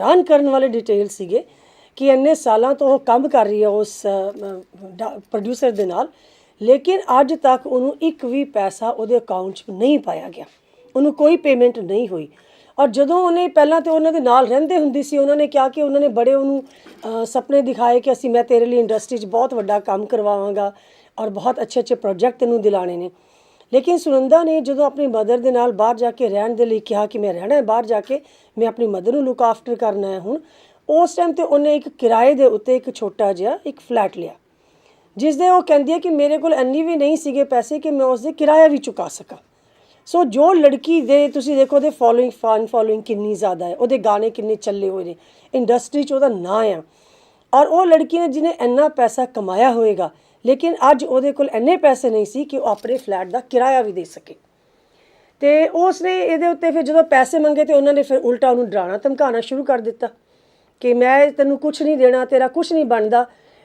ਹੈਰਾਨ ਕਰਨ ਵਾਲੇ ਡਿਟੇਲ ਸੀਗੇ ਕਿ ਇੰਨੇ ਸਾਲਾਂ ਤੋਂ ਉਹ ਕੰਮ ਕਰ ਰਹੀ ਹੈ ਉਸ ਪ੍ਰੋਡਿਊਸਰ ਦੇ ਨਾਲ। ਲੇਕਿਨ ਅੱਜ ਤੱਕ ਉਹਨੂੰ ਇੱਕ ਵੀ ਪੈਸਾ ਉਹਦੇ ਅਕਾਊਂਟ 'ਚ ਨਹੀਂ ਪਾਇਆ ਗਿਆ। ਉਹਨੂੰ ਕੋਈ ਪੇਮੈਂਟ ਨਹੀਂ ਹੋਈ। ਔਰ ਜਦੋਂ ਉਹਨੇ ਪਹਿਲਾਂ ਤੇ ਉਹਨਾਂ ਦੇ ਨਾਲ ਰਹਿੰਦੇ ਹੁੰਦੀ ਸੀ ਉਹਨਾਂ ਨੇ ਕਿਹਾ ਕਿ ਉਹਨਾਂ ਨੇ ਬੜੇ ਉਹਨੂੰ ਅ, ਸੁਪਨੇ ਦਿਖਾਏ ਕਿ ਅਸੀਂ ਮੈਂ ਤੇਰੇ ਲਈ ਇੰਡਸਟਰੀ 'ਚ ਬਹੁਤ ਵੱਡਾ ਕੰਮ ਕਰਵਾਵਾਂਗਾ ਔਰ ਬਹੁਤ ਅੱਛੇ ਅੱਛੇ ਪ੍ਰੋਜੈਕਟ ਤੈਨੂੰ ਦਿਲਾਣੇ ਨੇ। ਲੇਕਿਨ ਸੁਨੰਦਾ ਨੇ ਜਦੋਂ ਆਪਣੀ ਮਦਰ ਦੇ ਨਾਲ ਬਾਹਰ ਜਾ ਕੇ ਰਹਿਣ ਦੇ ਲਈ ਕਿਹਾ ਕਿ ਮੈਂ ਰਹਿਣਾ ਹੈ, ਬਾਹਰ ਜਾ ਕੇ ਮੈਂ ਆਪਣੀ ਮਦਰ ਨੂੰ ਲੁੱਕ ਆਫਟਰ ਕਰਨਾ ਹੈ ਹੁਣ, ਉਸ ਟਾਈਮ ਤੇ ਉਹਨੇ ਇੱਕ ਕਿਰਾਏ ਦੇ ਉੱਤੇ ਇੱਕ ਛੋਟਾ ਜਿਹਾ ਇੱਕ ਫਲੈਟ ਲਿਆ ਜਿਸ ਦੇ ਉਹ ਕਹਿੰਦੀ ਹੈ ਕਿ ਮੇਰੇ ਕੋਲ ਇੰਨੀ ਵੀ ਨਹੀਂ ਸੀਗੇ ਪੈਸੇ ਕਿ ਮੈਂ ਉਸ ਦੇ ਕਿਰਾਇਆ ਵੀ ਚੁਕਾ ਸਕਾਂ। ਸੋ ਜੋ ਲੜਕੀ ਦੇ ਤੁਸੀਂ ਦੇਖੋ ਉਹਦੇ ਫੋਲੋਇੰਗ ਫਨ ਫੋਲੋਇੰਗ ਕਿੰਨੀ ਜ਼ਿਆਦਾ ਹੈ, ਉਹਦੇ ਗਾਣੇ ਕਿੰਨੇ ਚੱਲੇ ਹੋਏ ਨੇ ਇੰਡਸਟਰੀ 'ਚ ਉਹਦਾ ਨਾਂ ਆ, ਔਰ ਉਹ ਲੜਕੀ ਨੇ ਜਿਹਨੇ ਇੰਨਾ ਪੈਸਾ ਕਮਾਇਆ ਹੋਏਗਾ ਲੇਕਿਨ ਅੱਜ ਉਹਦੇ ਕੋਲ ਇੰਨੇ ਪੈਸੇ ਨਹੀਂ ਸੀ ਕਿ ਉਹ ਆਪਣੇ ਫਲੈਟ ਦਾ ਕਿਰਾਇਆ ਵੀ ਦੇ ਸਕੇ। ਤੇ ਉਸ ਨੇ ਇਹਦੇ ਉੱਤੇ ਫਿਰ ਜਦੋਂ ਪੈਸੇ ਮੰਗੇ ਤੇ ਉਹਨਾਂ ਨੇ ਫਿਰ ਉਲਟਾ ਉਹਨੂੰ ਡਰਾਣਾ ਧਮਕਾਉਣਾ ਸ਼ੁਰੂ ਕਰ ਦਿੱਤਾ ਕਿ ਮੈਂ ਤੈਨੂੰ ਕੁਝ ਨਹੀਂ ਦੇਣਾ, ਤੇਰਾ ਕੁਝ ਨਹੀਂ ਬਣਦਾ,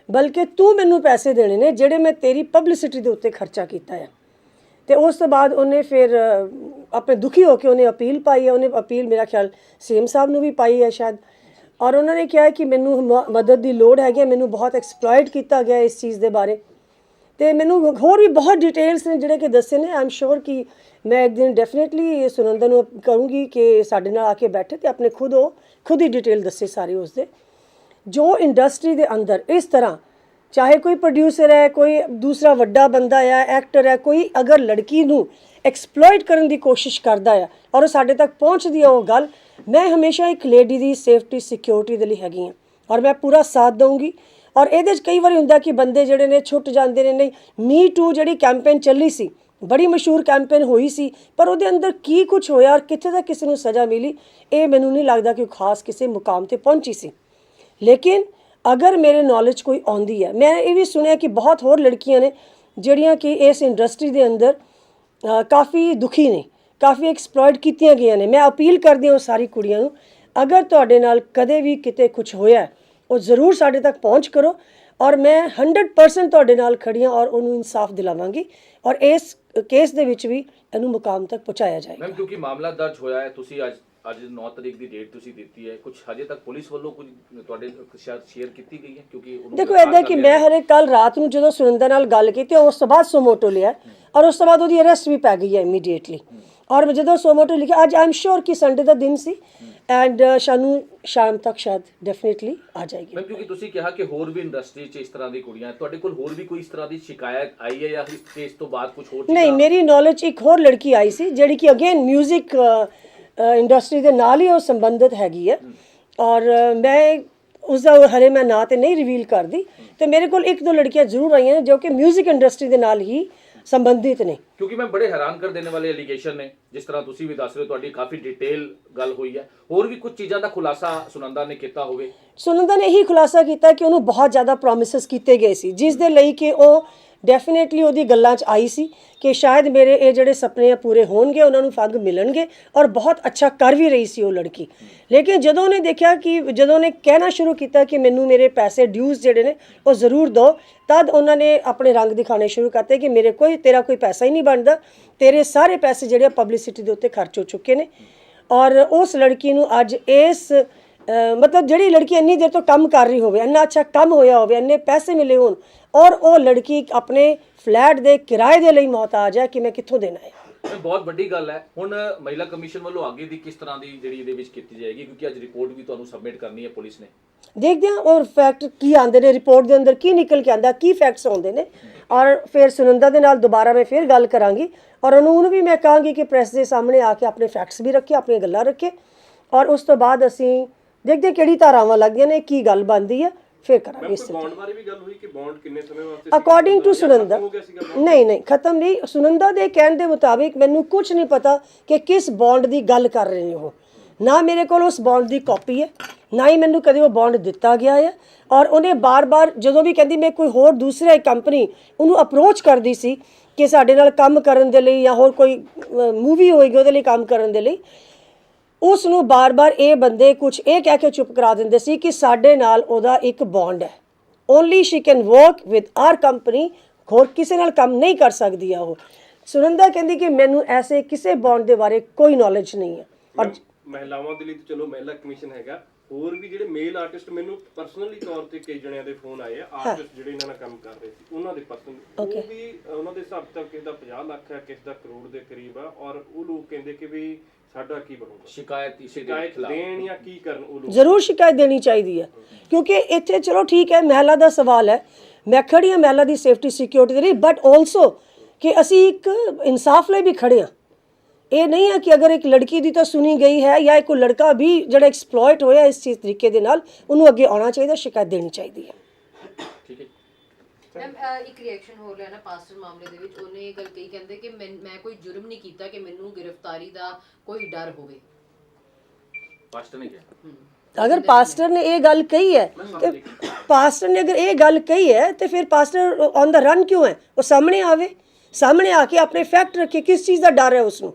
ਬਲਕਿ ਤੂੰ ਮੈਨੂੰ ਪੈਸੇ ਦੇਣੇ ਨੇ ਜਿਹੜੇ ਮੈਂ ਤੇਰੀ ਪਬਲਿਸਿਟੀ ਦੇ ਉੱਤੇ ਖਰਚਾ ਕੀਤਾ ਹੈ ਤੇ ਉਸ ਤੋਂ ਬਾਅਦ ਉਹਨੇ ਫਿਰ ਆਪਣੇ ਦੁਖੀ ਹੋ ਕੇ ਉਹਨੇ ਅਪੀਲ ਪਾਈ ਹੈ ਉਹਨੇ ਅਪੀਲ ਮੇਰਾ ਖਿਆਲ ਸੀਐਮ ਸਾਹਿਬ ਨੂੰ ਵੀ ਪਾਈ ਹੈ ਸ਼ਾਇਦ। ਔਰ ਉਹਨਾਂ ਨੇ ਕਿਹਾ ਕਿ ਮੈਨੂੰ ਮ- ਮਦਦ ਦੀ ਲੋੜ ਹੈਗੀ ਹੈ, ਮੈਨੂੰ ਬਹੁਤ ਐਕਸਪਲੋਇਟ ਕੀਤਾ ਗਿਆ ਇਸ ਚੀਜ਼ ਦੇ ਬਾਰੇ। ਤੇ ਮੈਨੂੰ ਹੋਰ ਵੀ ਬਹੁਤ ਡਿਟੇਲਸ ਨੇ ਜਿਹੜੇ ਕਿ ਦੱਸੇ ਨੇ। ਆਮ ਸ਼ੋਰ ਕਿ ਮੈਂ ਇੱਕ ਦਿਨ ਡੈਫੀਨਿਟਲੀ ਸੁਨੰਦਾ ਨੂੰ ਕਰੂੰਗੀ ਕਿ ਸਾਡੇ ਨਾਲ ਆ ਕੇ ਬੈਠੇ ਤੇ ਆਪਣੇ ਖੁਦ ਉਹ, ਖੁਦ ਹੀ ਡਿਟੇਲ ਦੱਸੇ ਸਾਰੇ ਉਸ ਦੇ ਜੋ ਇੰਡਸਟਰੀ ਦੇ ਅੰਦਰ ਇਸ ਤਰ੍ਹਾਂ, ਚਾਹੇ ਕੋਈ ਪ੍ਰੋਡਿਊਸਰ ਹੈ, ਕੋਈ ਦੂਸਰਾ ਵੱਡਾ ਬੰਦਾ ਹੈ ਐਕਟਰ ਹੈ, ਕੋਈ ਅਗਰ ਲੜਕੀ ਨੂੰ ਐਕਸਪਲੋਇਟ ਕਰਨ ਦੀ ਕੋਸ਼ਿਸ਼ ਕਰਦਾ ਆ ਔਰ ਉਹ ਸਾਡੇ ਤੱਕ ਪਹੁੰਚਦੀ ਆ ਉਹ ਗੱਲ, ਮੈਂ ਹਮੇਸ਼ਾ ਇੱਕ ਲੇਡੀ ਦੀ ਸੇਫਟੀ ਸਿਕਿਉਰਿਟੀ ਦੇ ਲਈ ਹੈਗੀ ਹਾਂ ਔਰ ਮੈਂ ਪੂਰਾ ਸਾਥ ਦਊਂਗੀ ਔਰ ਇਹਦੇ 'ਚ ਕਈ ਵਾਰੀ ਹੁੰਦਾ ਕਿ ਬੰਦੇ ਜਿਹੜੇ ਨੇ ਛੁੱਟ ਜਾਂਦੇ ਨੇ, ਨਹੀਂ ਮੀ ਟੂ ਜਿਹੜੀ ਕੈਂਪੇਨ ਚੱਲੀ ਸੀ, ਬੜੀ ਮਸ਼ਹੂਰ ਕੈਂਪੇਨ ਹੋਈ ਸੀ, ਪਰ ਉਹਦੇ ਅੰਦਰ ਕੀ ਕੁਝ ਹੋਇਆ ਔਰ ਕਿੱਥੇ ਤੱਕ ਕਿਸੇ ਨੂੰ ਸਜ਼ਾ ਮਿਲੀ, ਇਹ ਮੈਨੂੰ ਨਹੀਂ ਲੱਗਦਾ ਕਿ ਉਹ ਖਾਸ ਕਿਸੇ ਮੁਕਾਮ ਤੇ ਪਹੁੰਚੀ ਸੀ। ਲੇਕਿਨ ਅਗਰ ਮੇਰੇ ਨੌਲੇਜ ਕੋਈ ਆਉਂਦੀ ਹੈ ਮੈਂ ਇਹ ਵੀ ਸੁਣਿਆ ਕਿ ਬਹੁਤ ਹੋਰ ਲੜਕੀਆਂ ਨੇ ਜਿਹੜੀਆਂ ਕਿ ਇਸ ਇੰਡਸਟਰੀ ਦੇ ਅੰਦਰ ਕਾਫੀ ਦੁਖੀ ਨੇ, ਕਾਫੀ ਐਕਸਪਲੋਇਟ ਕੀਤੀਆਂ ਗਈਆਂ ਨੇ। ਮੈਂ ਅਪੀਲ ਕਰਦੀ ਹਾਂ ਉਹ ਸਾਰੀ ਕੁੜੀਆਂ ਨੂੰ, ਅਗਰ ਤੁਹਾਡੇ ਨਾਲ ਕਦੇ ਵੀ ਕਿਤੇ ਕੁਝ ਹੋਇਆ ਉਹ ਜ਼ਰੂਰ ਸਾਡੇ ਤੱਕ ਪਹੁੰਚ ਕਰੋ ਔਰ ਮੈਂ 100% ਤੁਹਾਡੇ ਨਾਲ ਖੜੀ ਹਾਂ ਔਰ ਉਹਨੂੰ ਇਨਸਾਫ ਦਿਲਾਵਾਂਗੀ ਔਰ ਇਸ ਕੇਸ ਦੇ ਵਿੱਚ ਵੀ ਇਹਨੂੰ ਮੁਕਾਮ ਤੱਕ ਪਹੁੰਚਾਇਆ ਜਾਏਗਾ। ਮੈਮ ਕਿਉਂਕਿ ਮਾਮਲਾ ਦਰਜ ਹੋਇਆ ਹੈ, ਤੁਸੀਂ ਅੱਜ ਅੱਜ 9 ਤਰੀਕ ਦੀ ਡੇਟ ਤੁਸੀਂ ਦਿੱਤੀ ਹੈ। ਕੁਝ ਹਜੇ ਤੱਕ ਪੁਲਿਸ ਵੱਲੋਂ ਕੁਝ ਤੁਹਾਡੇ ਸ਼ਾਇਦ ਸ਼ੇਅਰ ਕੀਤੀ ਗਈ ਹੈ? ਕਿਉਂਕਿ ਉਹਨੂੰ ਦੇਖੋ ਕਰ ਕਿ ਮੈਂ ਹਰੇ ਕੱਲ ਰਾਤ ਨੂੰ ਜਦੋਂ ਸੁਰਿੰਦਰ ਨਾਲ ਗੱਲ ਕੀਤੀ ਉਸ ਤੋਂ ਬਾਅਦ ਸੋਮੋਟੋ ਲਿਆ ਔਰ ਉਸ ਤੋਂ ਬਾਅਦ ਉਹਦੀ ਅਰੈਸਟ ਵੀ ਪੈ ਗਈ ਹੈ ਇਮੀਡੀਏਟਲੀ ਔਰ ਜਦੋਂ ਸੋਮੋਟੋ ਲਿਖਿਆ ਅੱਜ ਆਮ ਸ਼ੋਰ ਕਿ ਸੰਡੇ ਦਾ ਦਿਨ ਸੀ ਐਂਡ ਸ਼ਾਨੂ ਸ਼ਾਮ ਤੱਕ ਸ਼ਾਇਦ ਡੈਫੀਨਿਟਲੀ ਆ ਜਾਏਗੀ। ਮੈਮ ਕਿਉਂਕਿ ਤੁਸੀਂ ਕਿਹਾ ਕਿ ਹੋਰ ਵੀ ਇੰਡਸਟਰੀ 'ਚ ਇਸ ਤਰ੍ਹਾਂ ਦੀ ਕੁੜੀਆਂ ਹੈ। ਤੁਹਾਡੇ ਕੋਲ ਹੋਰ ਵੀ ਕੋਈ ਇਸ ਤਰ੍ਹਾਂ ਦੀ ਸ਼ਿਕਾਇਤ ਆਈ ਹੈ ਜਾਂ ਇਸ ਕੇਸ ਤੋਂ ਬਾਅਦ ਕੁਝ ਹੋਰ ਨਹੀਂ ਮੇਰੀ ਨੌਲੇਜ ਇੱਕ ਹੋਰ ਲੜਕੀ ਆਈ ਸੀ ਜਿਹੜੀ ਕਿ ਅਗੇਨ 뮤직 ਇੰਡਸਟਰੀ ਦੇ ਨਾਲ ਹੀ ਉਹ ਸੰਬੰਧਿਤ ਹੈਗੀ ਹੈ। ਔਰ ਮੈਂ ਉਸ ਦਾ ਹਰੇ ਮੈਂ ਨਾਂ ਤੇ ਨਹੀਂ ਰਿਵੀਲ ਕਰਦੀ। ਤੇ ਮੇਰੇ ਕੋਲ ਇੱਕ ਦੋ ਲੜਕੀਆਂ ਜ਼ਰੂਰ ਆਈਆਂ ਨੇ ਜੋ ਕਿ 뮤직 ਇੰਡਸਟਰੀ ਦੇ ਨਾਲ ਹੀ ਸੰਬੰਧਿਤ ਨੇ। ਕਿਉਂਕਿ ਮੈਂ ਬੜੇ ਹੈਰਾਨ ਕਰ ਦੇਣੇ ਵਾਲੇ ਐਲੀਗੇਸ਼ਨ ਨੇ। ਜਿਸ ਤਰ੍ਹਾਂ ਤੁਸੀਂ ਵੀ ਦੱਸ ਰਹੇ ਹੋ ਤੁਹਾਡੀ ਕਾਫੀ ਡਿਟੇਲ ਗੱਲ ਹੋਈ ਹੈ। ਹੋਰ ਵੀ ਕੁਝ ਚੀਜ਼ਾਂ ਦਾ ਖੁਲਾਸਾ ਸੁਨੰਦਾ ਨੇ ਕੀਤਾ ਹੋਵੇ? ਸੁਨੰਦਾ ਨੇ ਇਹੀ ਖੁਲਾਸਾ ਕੀਤਾ ਕਿ ਉਹਨੂੰ ਬਹੁਤ ਜ਼ਿਆਦਾ ਪ੍ਰੋਮਿਸਸ ਕੀਤੇ ਗਏ ਸੀ। ਜਿਸ ਦੇ ਲਈ ਕਿ ਉਹ ਡੈਫੀਨੇਟਲੀ ਉਹਦੀ ਗੱਲਾਂ 'ਚ ਆਈ ਸੀ ਕਿ ਸ਼ਾਇਦ ਮੇਰੇ ਇਹ ਜਿਹੜੇ ਸੁਪਨੇ ਆ ਪੂਰੇ ਹੋਣਗੇ, ਉਹਨਾਂ ਨੂੰ ਫੰਗ ਮਿਲਣਗੇ ਔਰ ਬਹੁਤ ਅੱਛਾ ਕਰ ਵੀ ਰਹੀ ਸੀ ਉਹ ਲੜਕੀ। ਲੇਕਿਨ ਜਦੋਂ ਉਹਨੇ ਦੇਖਿਆ ਕਿ, ਜਦੋਂ ਉਹਨੇ ਕਹਿਣਾ ਸ਼ੁਰੂ ਕੀਤਾ ਕਿ ਮੈਨੂੰ ਮੇਰੇ ਪੈਸੇ ਡਿਊਜ਼ ਜਿਹੜੇ ਨੇ, ਉਹ ਜ਼ਰੂਰ ਦਿਓ ਤਦ ਉਹਨਾਂ ਨੇ ਆਪਣੇ ਰੰਗ ਦਿਖਾਣੇ ਸ਼ੁਰੂ ਕਰਤੇ ਕਿ ਮੇਰੇ ਕੋਈ, ਤੇਰਾ ਕੋਈ ਪੈਸਾ ਹੀ ਨਹੀਂ ਬਣਦਾ, ਤੇਰੇ ਸਾਰੇ ਪੈਸੇ ਜਿਹੜੇ ਪਬਲਿਸਿਟੀ ਦੇ ਉੱਤੇ ਖਰਚ ਹੋ ਚੁੱਕੇ ਨੇ। ਔਰ ਉਸ ਲੜਕੀ ਨੂੰ ਅੱਜ ਇਸ ਮਤਲਬ ਜਿਹੜੀ ਲੜਕੀ ਇੰਨੀ ਦੇਰ ਤੋਂ ਕੰਮ ਕਰ ਰਹੀ ਹੋਵੇ ਇੰਨਾ ਅੱਛਾ ਕੰਮ ਹੋਇਆ ਹੋਵੇ ਇੰਨੇ ਪੈਸੇ ਮਿਲੇ ਹੋਣ ਔਰ ਉਹ ਲੜਕੀ ਆਪਣੇ ਫਲੈਟ ਦੇ ਕਿਰਾਏ ਦੇ ਲਈ ਮੁਹਤਾਜ ਹੈ ਕਿ ਮੈਂ ਕਿੱਥੋਂ ਦੇਣਾ ਹੈ? ਬਹੁਤ ਵੱਡੀ ਗੱਲ ਹੈ। ਹੁਣ ਮਹਿਲਾ ਕਮਿਸ਼ਨ ਵੱਲੋਂ ਅੱਗੇ ਦੀ ਕਿਸ ਤਰ੍ਹਾਂ ਦੀ ਜਿਹੜੀ ਇਹਦੇ ਵਿੱਚ ਕੀਤੀ ਜਾਏਗੀ? ਕਿਉਂਕਿ ਅੱਜ ਰਿਪੋਰਟ ਵੀ ਤੁਹਾਨੂੰ ਸਬਮਿਟ ਕਰਨੀ ਹੈ ਪੁਲਿਸ ਨੇ। ਦੇਖਦੇ ਹਾਂ ਔਰ ਫੈਕਟ ਕੀ ਆਉਂਦੇ ਨੇ ਰਿਪੋਰਟ ਦੇ ਅੰਦਰ ਕੀ ਨਿਕਲ ਕੇ ਆਂਦਾ ਕੀ ਫੈਕਟਸ ਆਉਂਦੇ ਨੇ। ਔਰ ਫਿਰ ਸੁਨੰਦਾ ਦੇ ਨਾਲ ਦੁਬਾਰਾ ਮੈਂ ਫਿਰ ਗੱਲ ਕਰਾਂਗੀ। ਔਰ ਉਹਨੂੰ ਉਹਨੂੰ ਵੀ ਮੈਂ ਕਹਾਂਗੀ ਕਿ ਪ੍ਰੈਸ ਦੇ ਸਾਹਮਣੇ ਆ ਕੇ ਆਪਣੇ ਫੈਕਟਸ ਵੀ ਰੱਖੇ ਆਪਣੀਆਂ ਗੱਲਾਂ ਰੱਖੇ। ਔਰ ਉਸ ਤੋਂ ਬਾਅਦ ਅਸੀਂ ਦੇਖਦੇ ਹਾਂ ਕਿਹੜੀ ਧਾਰਾਵਾਂ ਲੱਗਦੀਆਂ ਨੇ ਕੀ ਗੱਲ ਬਣਦੀ ਹੈ ਫਿਰ ਕਰਾਂਗੇ ਇਸ ਤੇ। ਬੌਂਡ ਬਾਰੇ ਵੀ ਗੱਲ ਹੋਈ ਕਿ ਬੌਂਡ ਕਿੰਨੇ ਸਮੇਂ ਵਾਸਤੇ ਸੀ? According to Sunanda? ਨਹੀਂ ਨਹੀਂ ਖਤਮ ਨਹੀਂ। ਸੁਨੰਦਾ ਦੇ ਕਹਿਣ ਦੇ ਮੁਤਾਬਿਕ ਮੈਨੂੰ ਕੁਝ ਨਹੀਂ ਪਤਾ ਕਿ ਕਿਸ ਬੌਂਡ ਦੀ ਗੱਲ ਕਰ ਰਹੇ ਉਹ। ਨਾ ਮੇਰੇ ਕੋਲ ਉਸ ਬੌਂਡ ਦੀ ਕਾਪੀ ਹੈ ਨਾ ਹੀ ਮੈਨੂੰ ਕਦੇ ਉਹ ਬੌਂਡ ਦਿੱਤਾ ਗਿਆ ਹੈ ਔਰ ਉਹਨੇ ਬਾਰ-ਬਾਰ ਜਦੋਂ ਵੀ ਕਹਿੰਦੀ ਮੈਂ ਕੋਈ ਹੋਰ ਦੂਸਰੀ ਕੰਪਨੀ ਉਹਨੂੰ ਅਪਰੋਚ ਕਰਦੀ ਸੀ ਕਿ ਸਾਡੇ ਨਾਲ ਕੰਮ ਕਰਨ ਦੇ ਲਈ ਜਾਂ ਹੋਰ ਕੋਈ ਮੂਵੀ ਹੋਏਗੀ ਉਹਦੇ ਲਈ ਕੰਮ ਕਰਨ ਦੇ ਲਈ ਉਸ ਨੂੰ ਬਾਰ-ਬਾਰ ਇਹ ਬੰਦੇ ਕੁਝ ਇਹ ਕਹਿ ਕੇ ਚੁੱਪ ਕਰਾ ਦਿੰਦੇ ਸੀ ਕਿ ਸਾਡੇ ਨਾਲ ਉਹਦਾ ਇੱਕ ਬੌਂਡ ਹੈ। Only she can work with our company ਹੋਰ ਕਿਸੇ ਨਾਲ ਕੰਮ ਨਹੀਂ ਕਰ ਸਕਦੀ ਆ ਉਹ। ਸੁਨੰਦਾ ਕਹਿੰਦੀ ਕਿ ਮੈਨੂੰ ਐਸੇ ਕਿਸੇ ਬੌਂਡ ਦੇ ਬਾਰੇ ਕੋਈ ਨੌਲੇਜ ਨਹੀਂ ਹੈ। ਔਰ ਮਹਿਲਾਵਾਂ ਦੇ ਲਈ ਤਾਂ ਚਲੋ ਮਹਿਲਾ ਕਮਿਸ਼ਨ ਹੈਗਾ। ਹੋਰ ਵੀ ਜਿਹੜੇ ਮੇਲ ਆਰਟਿਸਟ ਮੈਨੂੰ ਪਰਸਨਲੀ ਤੌਰ ਤੇ ਕਈ ਜਣਿਆਂ ਦੇ ਫੋਨ ਆਏ ਆ ਆਰਟਿਸਟ ਜਿਹੜੇ ਇਹਨਾਂ ਨਾਲ ਕੰਮ ਕਰ ਰਹੇ ਸੀ ਉਹਨਾਂ ਦੇ ਪਰਸਨ ਉਹ ਵੀ ਉਹਨਾਂ ਦੇ ਹਿਸਾਬ ਤੱਕ ਕਿਸੇ ਦਾ 50 ਲੱਖ ਹੈ ਕਿਸੇ ਦਾ ਕਰੋੜ ਦੇ ਕਰੀਬ ਆ ਔਰ ਉਹ ਲੋਕ ਕਹਿੰਦੇ ਕਿ ਵੀ ਸਾਡਾ ਕੀ ਬਣੂਗਾ? ਸ਼ਿਕਾਇਤ ਇਸੇ ਦੇ ਸ਼ਿਕਾਇਤ ਖਿਲਾਫ। ਦੇਣ ਜਾਂ ਕੀ ਕਰਨ ਉਹ ਲੋਕ? ਜ਼ਰੂਰ ਸ਼ਿਕਾਇਤ ਦੇਣੀ ਚਾਹੀਦੀ ਹੈ। ਕਿਉਂਕਿ ਇੱਥੇ ਚਲੋ ਠੀਕ ਹੈ ਮਹਿਲਾ ਦਾ ਸਵਾਲ ਹੈ। ਮੈਂ ਖੜੀ ਹਾਂ ਮਹਿਲਾ ਦੀ ਸੇਫਟੀ ਸਿਕਿਉਰਿਟੀ ਦੇ ਲਈ ਬਟ ਆਲਸੋ ਕਿ ਅਸੀਂ ਇੱਕ ਇਨਸਾਫ ਲਈ ਵੀ ਖੜੇ ਹਾਂ। ਇਹ ਨਹੀਂ ਹੈ ਕਿ ਅਗਰ ਇੱਕ ਲੜਕੀ ਦੀ ਤਾਂ ਸੁਣੀ ਗਈ ਹੈ ਜਾਂ ਇੱਕ ਲੜਕਾ ਵੀ ਜਿਹੜਾ ਐਕਸਪਲੋਇਟ ਹੋਇਆ ਇਸ ਚੀਜ਼ ਤਰੀਕੇ ਦੇ ਨਾਲ ਉਹਨੂੰ ਅੱਗੇ ਆਉਣਾ ਚਾਹੀਦਾ ਸ਼ਿਕਾਇਤ ਦੇਣੀ ਚਾਹੀਦੀ ਹੈ। ਠੀਕ ਹੈ ਮੈਮ ਇੱਕ ਰਿਐਕਸ਼ਨ ਹੋ ਰਿਹਾ ਨਾ ਪਾਸਟਰ ਮਾਮਲੇ ਦੇ ਵਿੱਚ। ਉਹਨੇ ਇਹ ਗੱਲ ਕਹੀ ਕਹਿੰਦੇ ਕਿ ਮੈਂ ਮੈਂ ਕੋਈ ਜੁਰਮ ਨਹੀਂ ਕੀਤਾ ਕਿ ਮੈਨੂੰ ਗ੍ਰਿਫਤਾਰੀ ਦਾ ਕੋਈ ਡਰ ਹੋਵੇ। ਪਾਸਟਰ ਨੇ ਕਿਹਾ। ਅਗਰ ਪਾਸਟਰ ਨੇ ਇਹ ਗੱਲ ਕਹੀ ਹੈ ਤੇ ਪਾਸਟਰ ਨੇ ਅਗਰ ਇਹ ਗੱਲ ਕਹੀ ਹੈ ਤੇ ਫਿਰ ਪਾਸਟਰ ਔਨ ਦਾ ਰਨ ਕਿਉਂ ਹੈ? ਉਹ ਸਾਹਮਣੇ ਆਵੇ ਸਾਹਮਣੇ ਆ ਕੇ ਆਪਣੇ ਫੈਕਟ ਰੱਖੇ ਕਿਸ ਚੀਜ਼ ਦਾ ਡਰ ਹੈ ਉਸ ਨੂੰ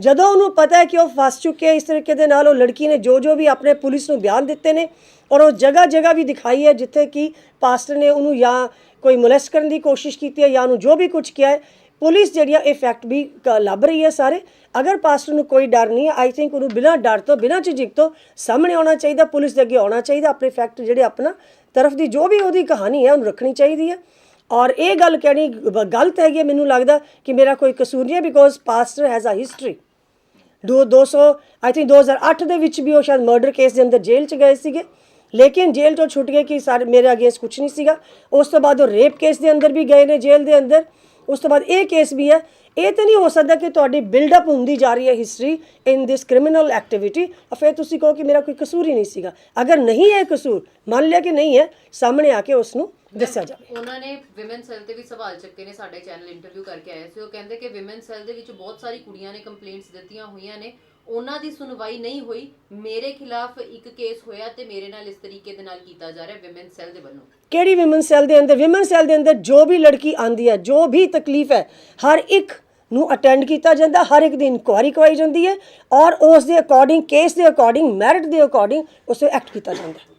ਜਦੋਂ ਉਹਨੂੰ ਪਤਾ ਹੈ ਕਿ ਉਹ ਫਸ ਚੁੱਕੇ ਹੈ ਇਸ ਤਰੀਕੇ ਦੇ ਨਾਲ ਉਹ ਲੜਕੀ ਨੇ ਜੋ ਜੋ ਵੀ ਆਪਣੇ ਪੁਲਿਸ ਨੂੰ ਬਿਆਨ ਦਿੱਤੇ ਨੇ ਔਰ ਉਹ ਜਗ੍ਹਾ ਜਗ੍ਹਾ ਵੀ ਦਿਖਾਈ ਹੈ ਜਿੱਥੇ ਕਿ ਪਾਸਟਰ ਨੇ ਉਹਨੂੰ ਜਾਂ ਕੋਈ ਮੁਲੈਸਟ ਕਰਨ ਦੀ ਕੋਸ਼ਿਸ਼ ਕੀਤੀ ਹੈ ਜਾਂ ਉਹਨੂੰ ਜੋ ਵੀ ਕੁਝ ਕਿਹਾ ਹੈ ਪੁਲਿਸ ਜਿਹੜੀ ਆ ਇਹ ਫੈਕਟ ਵੀ ਕ- ਲੱਭ ਰਹੀ ਹੈ ਸਾਰੇ। ਅਗਰ ਪਾਸਟਰ ਨੂੰ ਕੋਈ ਡਰ ਨਹੀਂ ਹੈ ਆਈ ਥਿੰਕ ਉਹਨੂੰ ਬਿਨਾਂ ਡਰ ਤੋਂ ਬਿਨਾਂ ਝਿਜਕ ਤੋਂ ਸਾਹਮਣੇ ਆਉਣਾ ਚਾਹੀਦਾ ਪੁਲਿਸ ਦੇ ਅੱਗੇ ਆਉਣਾ ਚਾਹੀਦਾ ਆਪਣੇ ਫੈਕਟ ਜਿਹੜੇ ਆਪਣਾ ਤਰਫ ਦੀ ਜੋ ਵੀ ਉਹਦੀ ਕਹਾਣੀ ਹੈ ਉਹਨੂੰ ਰੱਖਣੀ ਚਾਹੀਦੀ ਹੈ। ਔਰ ਇਹ ਗੱਲ ਕਹਿਣੀ ਗਲਤ ਹੈਗੀ ਹੈ, ਮੈਨੂੰ ਲੱਗਦਾ ਕਿ ਮੇਰਾ ਕੋਈ ਕਸੂਰ ਨਹੀਂ ਹੈ because pastor has a history ਦੋ 200 ਆਈ ਥਿੰਕ 2008 ਦੇ ਵਿੱਚ ਵੀ ਉਹ ਸ਼ਾਇਦ ਮਰਡਰ ਕੇਸ ਦੇ ਅੰਦਰ ਜੇਲ੍ਹ 'ਚ ਗਏ ਸੀਗੇ। ਲੇਕਿਨ ਜੇਲ੍ਹ ਤੋਂ ਛੁੱਟ ਗਏ ਕਿ ਸਾਰੇ ਮੇਰੇ ਅਗੇਂਸਟ ਕੁਝ ਨਹੀਂ ਸੀਗਾ। ਉਸ ਤੋਂ ਬਾਅਦ ਉਹ ਰੇਪ ਕੇਸ ਦੇ ਅੰਦਰ ਵੀ ਗਏ ਨੇ, ਜੇਲ੍ਹ ਦੇ ਅੰਦਰ। ਉਸ ਤੋਂ ਬਾਅਦ ਇਹ ਕੇਸ ਵੀ ਹੈ। ਇਹ ਤਾਂ ਨਹੀਂ ਹੋ ਸਕਦਾ ਕਿ ਤੁਹਾਡੀ ਬਿਲਡ ਅਪ ਹੁੰਦੀ ਜਾ ਰਹੀ ਹੈ history in this criminal activity ਫਿਰ ਤੁਸੀਂ ਕਹੋ ਕਿ ਮੇਰਾ ਕੋਈ ਕਸੂਰ ਹੀ ਨਹੀਂ ਸੀਗਾ। ਅਗਰ ਨਹੀਂ ਹੈ ਕਸੂਰ, ਮੰਨ ਲਿਆ ਕਿ ਨਹੀਂ ਹੈ, ਸਾਹਮਣੇ ਆ ਕੇ ਉਸ ਨੂੰ ਦੱਸਿਆ ਜਾਵੇ। ਉਹਨਾਂ ਨੇ ਵਿਮਨ ਸੈੱਲ ਤੇ ਵੀ ਸਵਾਲ ਚੱਕੇ ਨੇ ਸਾਡੇ ਚੈਨਲ ਇੰਟਰਵਿਊ ਕਰਕੇ ਆਏ ਸੀ। ਉਹ ਕਹਿੰਦੇ ਕਿ ਵਿਮਨ ਸੈੱਲ ਦੇ ਵਿੱਚ ਬਹੁਤ ਸਾਰੀ ਕੁੜੀਆਂ ਨੇ ਕੰਪਲੇਂਟਸ ਦਿੱਤੀਆਂ ਹੋਈਆਂ ਨੇ। ਉਹਨਾਂ ਦੀ ਸੁਣਵਾਈ ਨਹੀਂ ਹੋਈ। ਮੇਰੇ ਖਿਲਾਫ ਇੱਕ ਕੇਸ ਹੋਇਆ ਤੇ ਮੇਰੇ ਨਾਲ ਇਸ ਤਰੀਕੇ ਦੇ ਨਾਲ ਕੀਤਾ ਜਾ ਰਿਹਾ ਵਿਮਨ ਸੈੱਲ ਦੇ ਵੱਲੋਂ। ਕਿਹੜੀ ਵਿਮਨ ਸੈੱਲ ਦੇ ਅੰਦਰ? ਵਿਮਨ ਸੈੱਲ ਦੇ ਅੰਦਰ ਜੋ ਵੀ ਲੜਕੀ ਆਂਦੀ ਹੈ ਜੋ ਵੀ ਤਕਲੀਫ ਹੈ ਹਰ ਇੱਕ ਨੂੰ ਅਟੈਂਡ ਕੀਤਾ ਜਾਂਦਾ। ਹਰ ਇੱਕ ਦੀ ਇਨਕੁਆਇਰੀ ਕਰਵਾਈ ਜਾਂਦੀ ਹੈ ਔਰ ਉਸ ਦੇ ਅਕੋਰਡਿੰਗ ਕੇਸ ਦੇ ਅਕੋਰਡਿੰਗ ਮੈਰਿਟ ਦੇ ਅਕੋਰਡਿੰਗ ਉਸ ਤੇ ਐਕਟ ਕੀਤਾ ਜਾਂਦਾ। ਹੈ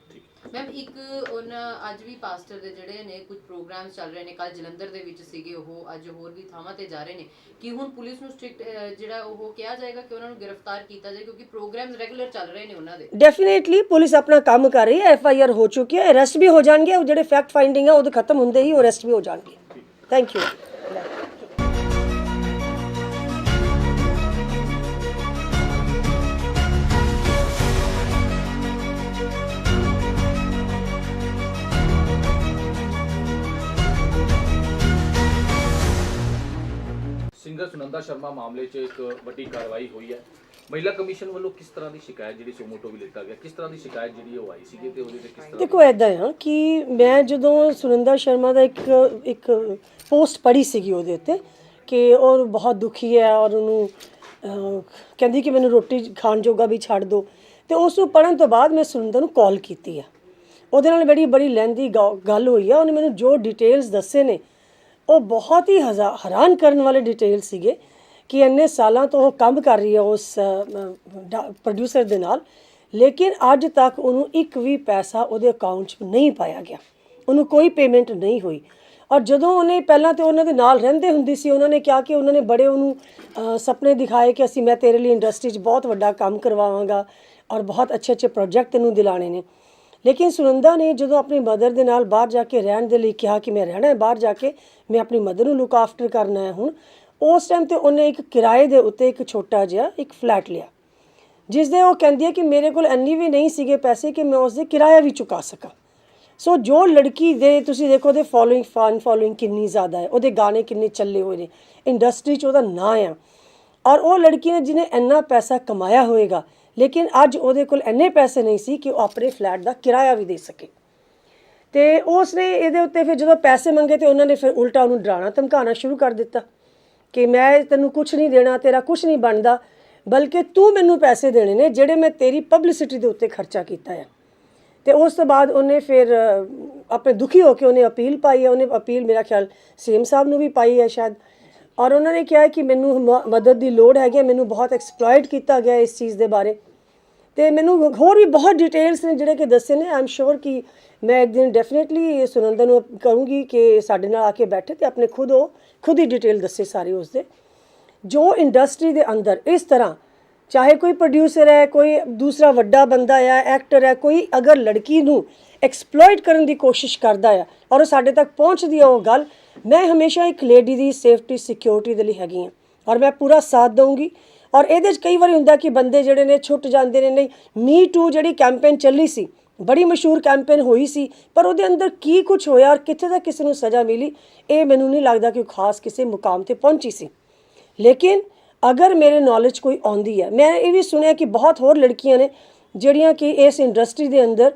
ਮੈਮ ਇੱਕ ਉਹਨਾਂ ਅੱਜ ਵੀ ਪਾਸਟਰ ਦੇ ਜਿਹੜੇ ਨੇ ਕੁਝ ਪ੍ਰੋਗਰਾਮਸ ਚੱਲ ਰਹੇ ਨੇ ਕੱਲ ਜਲੰਧਰ ਦੇ ਵਿੱਚ ਸੀਗੇ ਉਹ, ਅੱਜ ਹੋਰ ਵੀ ਥਾਵਾਂ ਤੇ ਜਾ ਰਹੇ ਨੇ। ਕਿ ਹੁਣ ਪੁਲਿਸ ਨੂੰ ਸਟ੍ਰਿਕਟ ਜਿਹੜਾ ਉਹ ਕਿਹਾ ਜਾਏਗਾ ਕਿ ਉਹਨਾਂ ਨੂੰ ਗ੍ਰਿਫਤਾਰ ਕੀਤਾ ਜਾਏ, ਕਿਉਂਕਿ ਪ੍ਰੋਗਰਾਮਸ ਰੈਗੂਲਰ ਚੱਲ ਰਹੇ ਨੇ ਉਹਨਾਂ ਦੇ? ਡੈਫੀਨੇਟਲੀ ਪੁਲਿਸ ਆਪਣਾ ਕੰਮ ਕਰ ਰਹੀ ਹੈ ਐਫ ਆਈ ਆਰ ਹੋ ਚੁੱਕੀ ਹੈ ਅਰੈਸਟ ਵੀ ਹੋ ਜਾਣਗੇ, ਉਹ ਜਿਹੜੇ ਫੈਕਟ ਫਾਈਂਡਿੰਗ ਹੈ ਉਹਦੇ ਖਤਮ ਹੁੰਦੇ ਹੀ ਉਹ ਅਰੈਸਟ ਵੀ ਹੋ ਜਾਣਗੇ। Thank you singer Sunanda Sharma ਮਾਮਲੇ 'ਚ ਇੱਕ ਵੱਡੀ ਕਾਰਵਾਈ ਹੋਈ ਹੈ। ਮਹਿਲਾ ਕਮਿਸ਼ਨ ਵੱਲੋਂ ਕਿਸ ਤਰ੍ਹਾਂ ਦੀ ਸ਼ਿਕਾਇਤ ਜਿਹੜੀ ਸੋਮੋਟੋ ਵੀ ਲਿੱਤਾ ਗਿਆ? ਕਿਸ ਤਰ੍ਹਾਂ ਦੀ ਸ਼ਿਕਾਇਤ ਜਿਹੜੀ ਉਹ ਆਈ ਸੀਗੀ ਤੇ ਉਹਦੇ ਤੇ ਕਿਸ ਤਰ੍ਹਾਂ ਦੇਖੋ ਐਦਾਂ ਆ ਕਿ ਮੈਂ ਜਦੋਂ ਸੁਰਿੰਦਰ ਸ਼ਰਮਾ ਦਾ ਇੱਕ ਇੱਕ ਪੋਸਟ ਪੜ੍ਹੀ ਸੀਗੀ ਉਹਦੇ ਉੱਤੇ ਕਿ ਉਹ ਬਹੁਤ ਦੁਖੀ ਹੈ ਔਰ ਉਹਨੂੰ ਕਹਿੰਦੀ ਕਿ ਮੈਨੂੰ ਰੋਟੀ ਖਾਣ ਜੋਗਾ ਵੀ ਛੱਡ ਦਿਓ ਤੇ ਉਸ ਨੂੰ ਪੜ੍ਹਨ ਤੋਂ ਬਾਅਦ ਮੈਂ ਸੁਰਿੰਦਰ ਨੂੰ ਕਾਲ ਕੀਤੀ ਆ। ਉਹਦੇ ਨਾਲ ਬੜੀ ਬੜੀ ਲੈਂਦੀ ਗੱਲ ਹੋਈ ਆ। ਉਹਨੇ ਮੈਨੂੰ ਜੋ ਡਿਟੇਲਸ ਦੱਸੇ ਨੇ ਉਹ ਬਹੁਤ ਹੀ ਹਜ਼ਾ- ਹੈਰਾਨ ਕਰਨ ਵਾਲੇ ਡਿਟੇਲ ਸੀਗੇ ਕਿ ਇੰਨੇ ਸਾਲਾਂ ਤੋਂ ਉਹ ਕੰਮ ਕਰ ਰਹੀ ਹੈ ਉਸ ਪ੍ਰੋਡਿਊਸਰ ਦੇ ਨਾਲ। ਲੇਕਿਨ ਅੱਜ ਤੱਕ ਉਹਨੂੰ ਇੱਕ ਵੀ ਪੈਸਾ ਉਹਦੇ ਅਕਾਊਂਟ 'ਚ ਨਹੀਂ ਪਾਇਆ ਗਿਆ। ਉਹਨੂੰ ਕੋਈ ਪੇਮੈਂਟ ਨਹੀਂ ਹੋਈ। ਔਰ ਜਦੋਂ ਉਹਨੇ ਪਹਿਲਾਂ ਤੇ ਉਹਨਾਂ ਦੇ ਨਾਲ ਰਹਿੰਦੇ ਹੁੰਦੀ ਸੀ ਉਹਨਾਂ ਨੇ ਕਿਹਾ ਕਿ ਉਹਨਾਂ ਨੇ ਬੜੇ ਉਹਨੂੰ ਅਹ, ਸੁਪਨੇ ਦਿਖਾਏ ਕਿ ਅਸੀਂ ਮੈਂ ਤੇਰੇ ਲਈ ਇੰਡਸਟਰੀ 'ਚ ਬਹੁਤ ਵੱਡਾ ਕੰਮ ਕਰਵਾਵਾਂਗਾ ਔਰ ਬਹੁਤ ਅੱਛੇ ਅੱਛੇ ਪ੍ਰੋਜੈਕਟ ਤੈਨੂੰ ਦਿਲਾਣੇ ਨੇ। ਲੇਕਿਨ ਸੁਨੰਦਾ ਨੇ ਜਦੋਂ ਆਪਣੀ ਮਦਰ ਦੇ ਨਾਲ ਬਾਹਰ ਜਾ ਕੇ ਰਹਿਣ ਦੇ ਲਈ ਕਿਹਾ ਕਿ ਮੈਂ ਰਹਿਣਾ ਹੈ, ਬਾਹਰ ਜਾ ਕੇ ਮੈਂ ਆਪਣੀ ਮਦਰ ਨੂੰ ਲੁੱਕ ਆਫਟਰ ਕਰਨਾ ਹੈ ਹੁਣ, ਉਸ ਟਾਈਮ ਤੇ ਉਹਨੇ ਇੱਕ ਕਿਰਾਏ ਦੇ ਉੱਤੇ ਇੱਕ ਛੋਟਾ ਜਿਹਾ ਇੱਕ ਫਲੈਟ ਲਿਆ ਜਿਸ ਦੇ ਉਹ ਕਹਿੰਦੀ ਹੈ ਕਿ ਮੇਰੇ ਕੋਲ ਇੰਨੀ ਵੀ ਨਹੀਂ ਸੀਗੇ ਪੈਸੇ ਕਿ ਮੈਂ ਉਸ ਦੇ ਕਿਰਾਇਆ ਵੀ ਚੁਕਾ ਸਕਾਂ। ਸੋ ਜੋ ਲੜਕੀ ਦੇ ਤੁਸੀਂ ਦੇਖੋ ਉਹਦੇ ਫੋਲੋਇੰਗ ਫਨ ਫੋਲੋਇੰਗ ਕਿੰਨੀ ਜ਼ਿਆਦਾ ਹੈ, ਉਹਦੇ ਗਾਣੇ ਕਿੰਨੇ ਚੱਲੇ ਹੋਏ ਨੇ ਇੰਡਸਟਰੀ 'ਚ ਉਹਦਾ ਨਾਂ ਆ, ਔਰ ਉਹ ਲੜਕੀ ਨੇ ਜਿਹਨੇ ਇੰਨਾ ਪੈਸਾ ਕਮਾਇਆ ਹੋਏਗਾ ਲੇਕਿਨ ਅੱਜ ਉਹਦੇ ਕੋਲ ਇੰਨੇ ਪੈਸੇ ਨਹੀਂ ਸੀ ਕਿ ਉਹ ਆਪਣੇ ਫਲੈਟ ਦਾ ਕਿਰਾਇਆ ਵੀ ਦੇ ਸਕੇ। ਤੇ ਉਸ ਨੇ ਇਹਦੇ ਉੱਤੇ ਫਿਰ ਜਦੋਂ ਪੈਸੇ ਮੰਗੇ ਤੇ ਉਹਨਾਂ ਨੇ ਫਿਰ ਉਲਟਾ ਉਹਨੂੰ ਡਰਾਣਾ ਧਮਕਾਉਣਾ ਸ਼ੁਰੂ ਕਰ ਦਿੱਤਾ ਕਿ ਮੈਂ ਤੈਨੂੰ ਕੁਝ ਨਹੀਂ ਦੇਣਾ ਤੇਰਾ ਕੁਝ ਨਹੀਂ ਬਣਦਾ ਬਲਕਿ ਤੂੰ ਮੈਨੂੰ ਪੈਸੇ ਦੇਣੇ ਨੇ ਜਿਹੜੇ ਮੈਂ ਤੇਰੀ ਪਬਲਿਸਿਟੀ ਦੇ ਉੱਤੇ ਖਰਚਾ ਕੀਤਾ ਹੈ ਤੇ ਉਸ ਤੋਂ ਬਾਅਦ ਉਹਨੇ ਫਿਰ ਆਪਣੇ ਦੁਖੀ ਹੋ ਕੇ ਉਹਨੇ ਅਪੀਲ ਪਾਈ ਹੈ ਉਹਨੇ ਅਪੀਲ ਮੇਰਾ ਖਿਆਲ ਸੀਐਮ ਸਾਹਿਬ ਨੂੰ ਵੀ ਪਾਈ ਹੈ ਸ਼ਾਇਦ। ਔਰ ਉਹਨਾਂ ਨੇ ਕਿਹਾ ਕਿ ਮੈਨੂੰ ਮ- ਮਦਦ ਦੀ ਲੋੜ ਹੈਗੀ ਹੈ, ਮੈਨੂੰ ਬਹੁਤ ਐਕਸਪਲੋਇਟ ਕੀਤਾ ਗਿਆ ਇਸ ਚੀਜ਼ ਦੇ ਬਾਰੇ। ਤੇ ਮੈਨੂੰ ਹੋਰ ਵੀ ਬਹੁਤ ਡਿਟੇਲਸ ਨੇ ਜਿਹੜੇ ਕਿ ਦੱਸੇ ਨੇ। ਆਮ ਸ਼ੋਰ ਕਿ ਮੈਂ ਇੱਕ ਦਿਨ ਡੈਫੀਨਿਟਲੀ ਸੁਨੰਦਰ ਨੂੰ ਕਹੂੰਗੀ ਕਿ ਸਾਡੇ ਨਾਲ ਆ ਕੇ ਬੈਠੇ ਤੇ ਆਪਣੇ ਖੁਦ ਉਹ, ਖੁਦ ਹੀ ਡਿਟੇਲ ਦੱਸੇ ਸਾਰੇ ਉਸ ਦੇ ਜੋ ਇੰਡਸਟਰੀ ਦੇ ਅੰਦਰ ਇਸ ਤਰ੍ਹਾਂ, ਚਾਹੇ ਕੋਈ ਪ੍ਰੋਡਿਊਸਰ ਹੈ, ਕੋਈ ਦੂਸਰਾ ਵੱਡਾ ਬੰਦਾ ਹੈ ਐਕਟਰ ਹੈ, ਕੋਈ ਅਗਰ ਲੜਕੀ ਨੂੰ ਐਕਸਪਲੋਇਟ ਕਰਨ ਦੀ ਕੋਸ਼ਿਸ਼ ਕਰਦਾ ਹੈ ਔਰ ਉਹ ਸਾਡੇ ਤੱਕ ਪਹੁੰਚਦੀ ਹੈ ਉਹ ਗੱਲ, ਮੈਂ ਹਮੇਸ਼ਾ ਇੱਕ ਲੇਡੀ ਦੀ ਸੇਫਟੀ ਸਿਕਿਉਰਿਟੀ ਦੇ ਲਈ ਹੈਗੀ ਹਾਂ ਔਰ ਮੈਂ ਪੂਰਾ ਸਾਥ ਦਊਂਗੀ। ਔਰ ਇਹਦੇ 'ਚ ਕਈ ਵਾਰੀ ਹੁੰਦਾ ਕਿ ਬੰਦੇ ਜਿਹੜੇ ਨੇ ਛੁੱਟ ਜਾਂਦੇ ਨੇ, ਨਹੀਂ ਮੀ ਟੂ ਜਿਹੜੀ ਕੈਂਪੇਨ ਚੱਲੀ ਸੀ, ਬੜੀ ਮਸ਼ਹੂਰ ਕੈਂਪੇਨ ਹੋਈ ਸੀ, ਪਰ ਉਹਦੇ ਅੰਦਰ ਕੀ ਕੁਝ ਹੋਇਆ ਔਰ ਕਿੱਥੇ ਤੱਕ ਕਿਸੇ ਨੂੰ ਸਜ਼ਾ ਮਿਲੀ, ਇਹ ਮੈਨੂੰ ਨਹੀਂ ਲੱਗਦਾ ਕਿ ਉਹ ਖਾਸ ਕਿਸੇ ਮੁਕਾਮ ਤੇ ਪਹੁੰਚੀ ਸੀ। ਲੇਕਿਨ ਅਗਰ ਮੇਰੇ ਨੌਲੇਜ ਕੋਈ ਆਉਂਦੀ ਹੈ, ਮੈਂ ਇਹ ਵੀ ਸੁਣਿਆ ਕਿ ਬਹੁਤ ਹੋਰ ਲੜਕੀਆਂ ਨੇ ਜਿਹੜੀਆਂ ਕਿ ਇਸ ਇੰਡਸਟਰੀ ਦੇ ਅੰਦਰ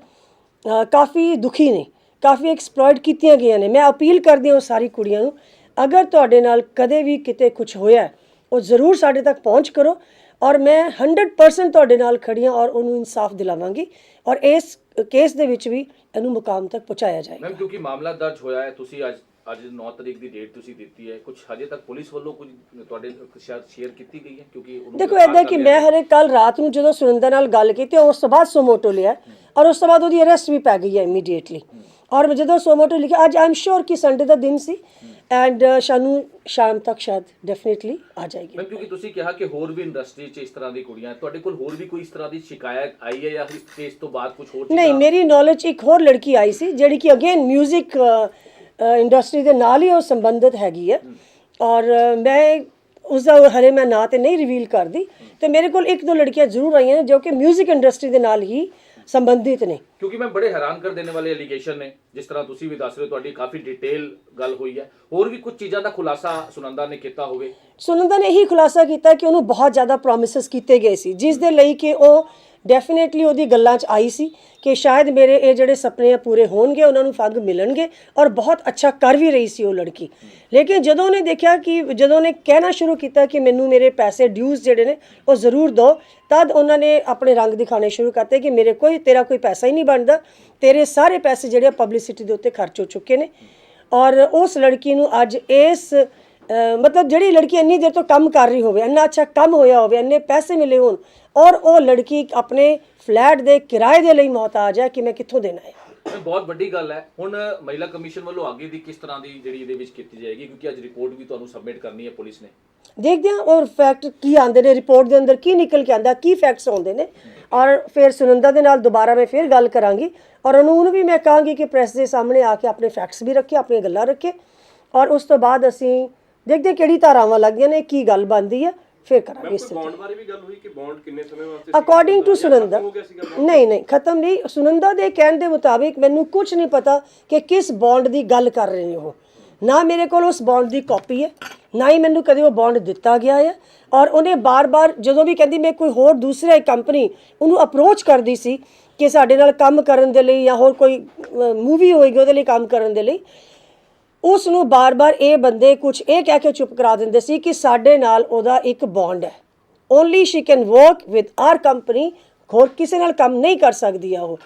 ਕਾਫੀ ਦੁਖੀ ਨੇ, ਕਾਫੀ ਐਕਸਪਲੋਇਟ ਕੀਤੀਆਂ ਗਈਆਂ ਨੇ। ਮੈਂ ਅਪੀਲ ਕਰਦੀ ਹਾਂ ਉਹ ਸਾਰੀ ਕੁੜੀਆਂ ਨੂੰ, ਅਗਰ ਤੁਹਾਡੇ ਨਾਲ ਕਦੇ ਵੀ ਕਿਤੇ ਕੁਝ ਹੋਇਆ ਉਹ ਜ਼ਰੂਰ ਸਾਡੇ ਤੱਕ ਪਹੁੰਚ ਕਰੋ ਔਰ ਮੈਂ 100% ਤੁਹਾਡੇ ਨਾਲ ਖੜੀ ਹਾਂ ਔਰ ਉਹਨੂੰ ਇਨਸਾਫ ਦਿਲਾਵਾਂਗੀ ਔਰ ਇਸ ਕੇਸ ਦੇ ਵਿੱਚ ਵੀ ਇਹਨੂੰ ਮੁਕਾਮ ਤੱਕ ਪਹੁੰਚਾਇਆ ਜਾਏਗਾ। ਮੈਮ ਕਿਉਂਕਿ ਮਾਮਲਾ ਦਰਜ ਹੋਇਆ ਹੈ, ਤੁਸੀਂ ਅੱਜ ਅੱਜ 9 ਤਰੀਕ ਦੀ ਡੇਟ ਤੁਸੀਂ ਦਿੱਤੀ ਹੈ। ਕੁਝ ਹਜੇ ਤੱਕ ਪੁਲਿਸ ਵੱਲੋਂ ਕੁਝ ਤੁਹਾਡੇ ਸ਼ਾਇਦ ਸ਼ੇਅਰ ਕੀਤੀ ਗਈ ਹੈ? ਕਿਉਂਕਿ ਉਹਨੂੰ ਦੇਖੋ ਕਰ ਕਿ ਮੈਂ ਹਰੇ ਕੱਲ ਰਾਤ ਨੂੰ ਜਦੋਂ ਸੁਰਿੰਦਰ ਨਾਲ ਗੱਲ ਕੀਤੀ ਉਸ ਤੋਂ ਬਾਅਦ ਸੋਮੋਟੋ ਲਿਆ। ਔਰ ਉਸ ਤੋਂ ਬਾਅਦ ਉਹਦੀ ਅਰੈਸਟ ਵੀ ਪੈ ਗਈ ਹੈ ਇਮੀਡੀਏਟਲੀ ਔਰ ਜਦੋਂ ਸੋਮੋਟੋ ਲਿਖਿਆ ਅੱਜ ਆਮ ਸ਼ੋਰ ਕਿ ਸੰਡੇ ਦਾ ਦਿਨ ਸੀ। ਐਂਡ ਸ਼ਾਨੂ ਸ਼ਾਮ ਤੱਕ ਸ਼ਾਇਦ ਡੈਫੀਨਿਟਲੀ ਆ ਜਾਏਗੀ। ਕਿਉਂਕਿ ਤੁਸੀਂ ਕਿਹਾ ਕਿ ਹੋਰ ਵੀ ਇੰਡਸਟਰੀ 'ਚ ਇਸ ਤਰ੍ਹਾਂ ਦੀ ਕੁੜੀਆਂ। ਤੁਹਾਡੇ ਕੋਲ ਹੋਰ ਵੀ ਕੋਈ ਇਸ ਤਰ੍ਹਾਂ ਦੀ ਸ਼ਿਕਾਇਤ ਆਈ ਹੈ ਜਾਂ ਇਸ ਤੋਂ ਬਾਅਦ ਕੁਝ ਹੋਰ ਨਹੀਂ ਮੇਰੀ ਨੌਲੇਜ ਇੱਕ ਹੋਰ ਲੜਕੀ ਆਈ ਸੀ ਜਿਹੜੀ ਕਿ ਅਗੇਨ 뮤직 ਇੰਡਸਟਰੀ ਦੇ ਨਾਲ ਹੀ ਉਹ ਸੰਬੰਧਿਤ ਹੈਗੀ ਹੈ ਔਰ ਮੈਂ ਉਸ ਦਾ ਹਰੇ ਮੈਂ ਨਾਂ ਤੇ ਨਹੀਂ ਰਿਵੀਲ ਕਰਦੀ। ਤੇ ਮੇਰੇ ਕੋਲ ਇੱਕ ਦੋ ਲੜਕੀਆਂ ਜ਼ਰੂਰ ਆਈਆਂ ਨੇ ਜੋ ਕਿ 뮤직 ਇੰਡਸਟਰੀ ਦੇ ਨਾਲ ਹੀ ਸੰਬੰਧਿਤ ਨੇ। ਕਿਉਂਕਿ ਮੈਂ ਬੜੇ ਹੈਰਾਨ ਕਰ ਦੇਣ ਵਾਲੇ ਐਲੀਗੇਸ਼ਨ ਨੇ। ਜਿਸ ਤਰ੍ਹਾਂ ਤੁਸੀਂ ਵੀ ਦੱਸ ਰਹੇ ਹੋ ਤੁਹਾਡੀ ਕਾਫੀ ਡਿਟੇਲ ਗੱਲ ਹੋਈ ਹੈ। ਹੋਰ ਵੀ ਕੁਝ ਚੀਜ਼ਾਂ ਦਾ ਖੁਲਾਸਾ ਸੁਨੰਦਾ ਨੇ ਕੀਤਾ ਹੋਵੇ? ਸੁਨੰਦਾ ਨੇ ਇਹੀ ਖੁਲਾਸਾ ਕੀਤਾ ਕਿ ਉਹਨੂੰ ਬਹੁਤ ਜ਼ਿਆਦਾ ਪ੍ਰੋਮਿਸਸ ਕੀਤੇ ਗਏ ਸੀ। ਜਿਸ ਦੇ ਲਈ ਕਿ ਉਹ ਡੈਫੀਨੇਟਲੀ ਉਹਦੀ ਗੱਲਾਂ 'ਚ ਆਈ ਸੀ ਕਿ ਸ਼ਾਇਦ ਮੇਰੇ ਇਹ ਜਿਹੜੇ ਸੁਪਨੇ ਆ ਪੂਰੇ ਹੋਣਗੇ, ਉਹਨਾਂ ਨੂੰ ਫੰਗ ਮਿਲਣਗੇ ਔਰ ਬਹੁਤ ਅੱਛਾ ਕਰ ਵੀ ਰਹੀ ਸੀ ਉਹ ਲੜਕੀ। ਲੇਕਿਨ ਜਦੋਂ ਉਹਨੇ ਦੇਖਿਆ ਕਿ, ਜਦੋਂ ਉਹਨੇ ਕਹਿਣਾ ਸ਼ੁਰੂ ਕੀਤਾ ਕਿ ਮੈਨੂੰ ਮੇਰੇ ਪੈਸੇ ਡਿਊਜ਼ ਜਿਹੜੇ ਨੇ, ਉਹ ਜ਼ਰੂਰ ਦਿਓ, ਤਦ ਉਹਨਾਂ ਨੇ ਆਪਣੇ ਰੰਗ ਦਿਖਾਣੇ ਸ਼ੁਰੂ ਕਰਤੇ ਕਿ ਮੇਰੇ ਕੋਈ, ਤੇਰਾ ਕੋਈ ਪੈਸਾ ਹੀ ਨਹੀਂ ਬਣਦਾ, ਤੇਰੇ ਸਾਰੇ ਪੈਸੇ ਜਿਹੜੇ ਪਬਲਿਸਿਟੀ ਦੇ ਉੱਤੇ ਖਰਚ ਹੋ ਚੁੱਕੇ ਨੇ। ਔਰ ਉਸ ਲੜਕੀ ਨੂੰ ਅੱਜ ਇਸ ਮਤਲਬ ਜਿਹੜੀ ਲੜਕੀ ਇੰਨੀ ਦੇਰ ਤੋਂ ਕੰਮ ਕਰ ਰਹੀ ਹੋਵੇ ਇੰਨਾ ਅੱਛਾ ਕੰਮ ਹੋਇਆ ਹੋਵੇ ਇੰਨੇ ਪੈਸੇ ਮਿਲੇ ਹੋਣ ਔਰ ਉਹ ਲੜਕੀ ਆਪਣੇ ਫਲੈਟ ਦੇ ਕਿਰਾਏ ਦੇ ਲਈ ਮੁਹਤਾਜ ਹੈ ਕਿ ਮੈਂ ਕਿੱਥੋਂ ਦੇਣਾ ਹੈ? ਇਹ ਬਹੁਤ ਵੱਡੀ ਗੱਲ ਹੈ। ਹੁਣ ਮਹਿਲਾ ਕਮਿਸ਼ਨ ਵੱਲੋਂ ਅੱਗੇ ਦੀ ਕਿਸ ਤਰ੍ਹਾਂ ਦੀ ਜਿਹੜੀ ਇਹਦੇ ਵਿੱਚ ਕੀਤੀ ਜਾਏਗੀ? ਕਿਉਂਕਿ ਅੱਜ ਰਿਪੋਰਟ ਵੀ ਤੁਹਾਨੂੰ ਸਬਮਿਟ ਕਰਨੀ ਹੈ ਪੁਲਿਸ ਨੇ। ਦੇਖਦੇ ਹਾਂ ਔਰ ਫੈਕਟ ਕੀ ਆਉਂਦੇ ਨੇ ਰਿਪੋਰਟ ਦੇ ਅੰਦਰ ਕੀ ਨਿਕਲ ਕੇ ਆਉਂਦਾ ਕੀ ਫੈਕਟਸ ਆਉਂਦੇ ਨੇ। ਔਰ ਫਿਰ ਸੁਨੰਦਾ ਦੇ ਨਾਲ ਦੁਬਾਰਾ ਮੈਂ ਫਿਰ ਗੱਲ ਕਰਾਂਗੀ। ਔਰ ਉਹਨੂੰ ਉਹਨੂੰ ਵੀ ਮੈਂ ਕਹਾਂਗੀ ਕਿ ਪ੍ਰੈਸ ਦੇ ਸਾਹਮਣੇ ਆ ਕੇ ਆਪਣੇ ਫੈਕਟਸ ਵੀ ਰੱਖੇ ਆਪਣੀਆਂ ਗੱਲਾਂ ਰੱਖੇ। ਔਰ ਉਸ ਤੋਂ ਬਾਅਦ ਅਸੀਂ ਦੇਖਦੇ ਹਾਂ ਕਿਹੜੀ ਧਾਰਾਵਾਂ ਲੱਗਦੀਆਂ ਨੇ ਕੀ ਗੱਲ ਬਣਦੀ ਹੈ ਫਿਰ ਕਰਾਂਗੇ ਇਸ ਤੇ। ਬੌਂਡ ਬਾਰੇ ਵੀ ਗੱਲ ਹੋਈ ਕਿ ਬੌਂਡ ਕਿੰਨੇ ਸਮੇਂ ਵਾਸਤੇ ਅਕੋਰਡਿੰਗ ਟੂ ਸੁਨੰਦਾ? ਨਹੀਂ ਨਹੀਂ ਖਤਮ ਨਹੀਂ। ਸੁਨੰਦਾ ਦੇ ਕਹਿਣ ਦੇ ਮੁਤਾਬਿਕ ਮੈਨੂੰ ਕੁਝ ਨਹੀਂ ਪਤਾ ਕਿ ਕਿਸ ਬੌਂਡ ਦੀ ਗੱਲ ਕਰ ਰਹੇ ਨੇ ਉਹ। ਨਾ ਮੇਰੇ ਕੋਲ ਉਸ ਬੌਂਡ ਦੀ ਕਾਪੀ ਹੈ ਨਾ ਹੀ ਮੈਨੂੰ ਕਦੇ ਉਹ ਬੌਂਡ ਦਿੱਤਾ ਗਿਆ ਹੈ। ਔਰ ਉਹਨੇ ਬਾਰ-ਬਾਰ ਜਦੋਂ ਵੀ ਕਹਿੰਦੀ ਮੈਂ ਕੋਈ ਹੋਰ ਦੂਸਰੀ ਕੰਪਨੀ ਉਹਨੂੰ ਅਪਰੋਚ ਕਰਦੀ ਸੀ ਕਿ ਸਾਡੇ ਨਾਲ ਕੰਮ ਕਰਨ ਦੇ ਲਈ ਜਾਂ ਹੋਰ ਕੋਈ ਮੂਵੀ ਹੋਏਗੀ ਉਹਦੇ ਲਈ ਕੰਮ ਕਰਨ ਦੇ ਲਈ ਉਸ ਨੂੰ ਬਾਰ-ਬਾਰ ਇਹ ਬੰਦੇ ਕੁਝ ਇਹ ਕਹਿ ਕੇ ਚੁੱਪ ਕਰਾ ਦਿੰਦੇ ਸੀ ਕਿ ਸਾਡੇ ਨਾਲ ਉਹਦਾ ਇੱਕ ਬੌਂਡ ਹੈ। Only she can work with our company ਹੋਰ ਕਿਸੇ ਨਾਲ ਕੰਮ ਨਹੀਂ ਕਰ ਸਕਦੀ ਆ ਉਹ।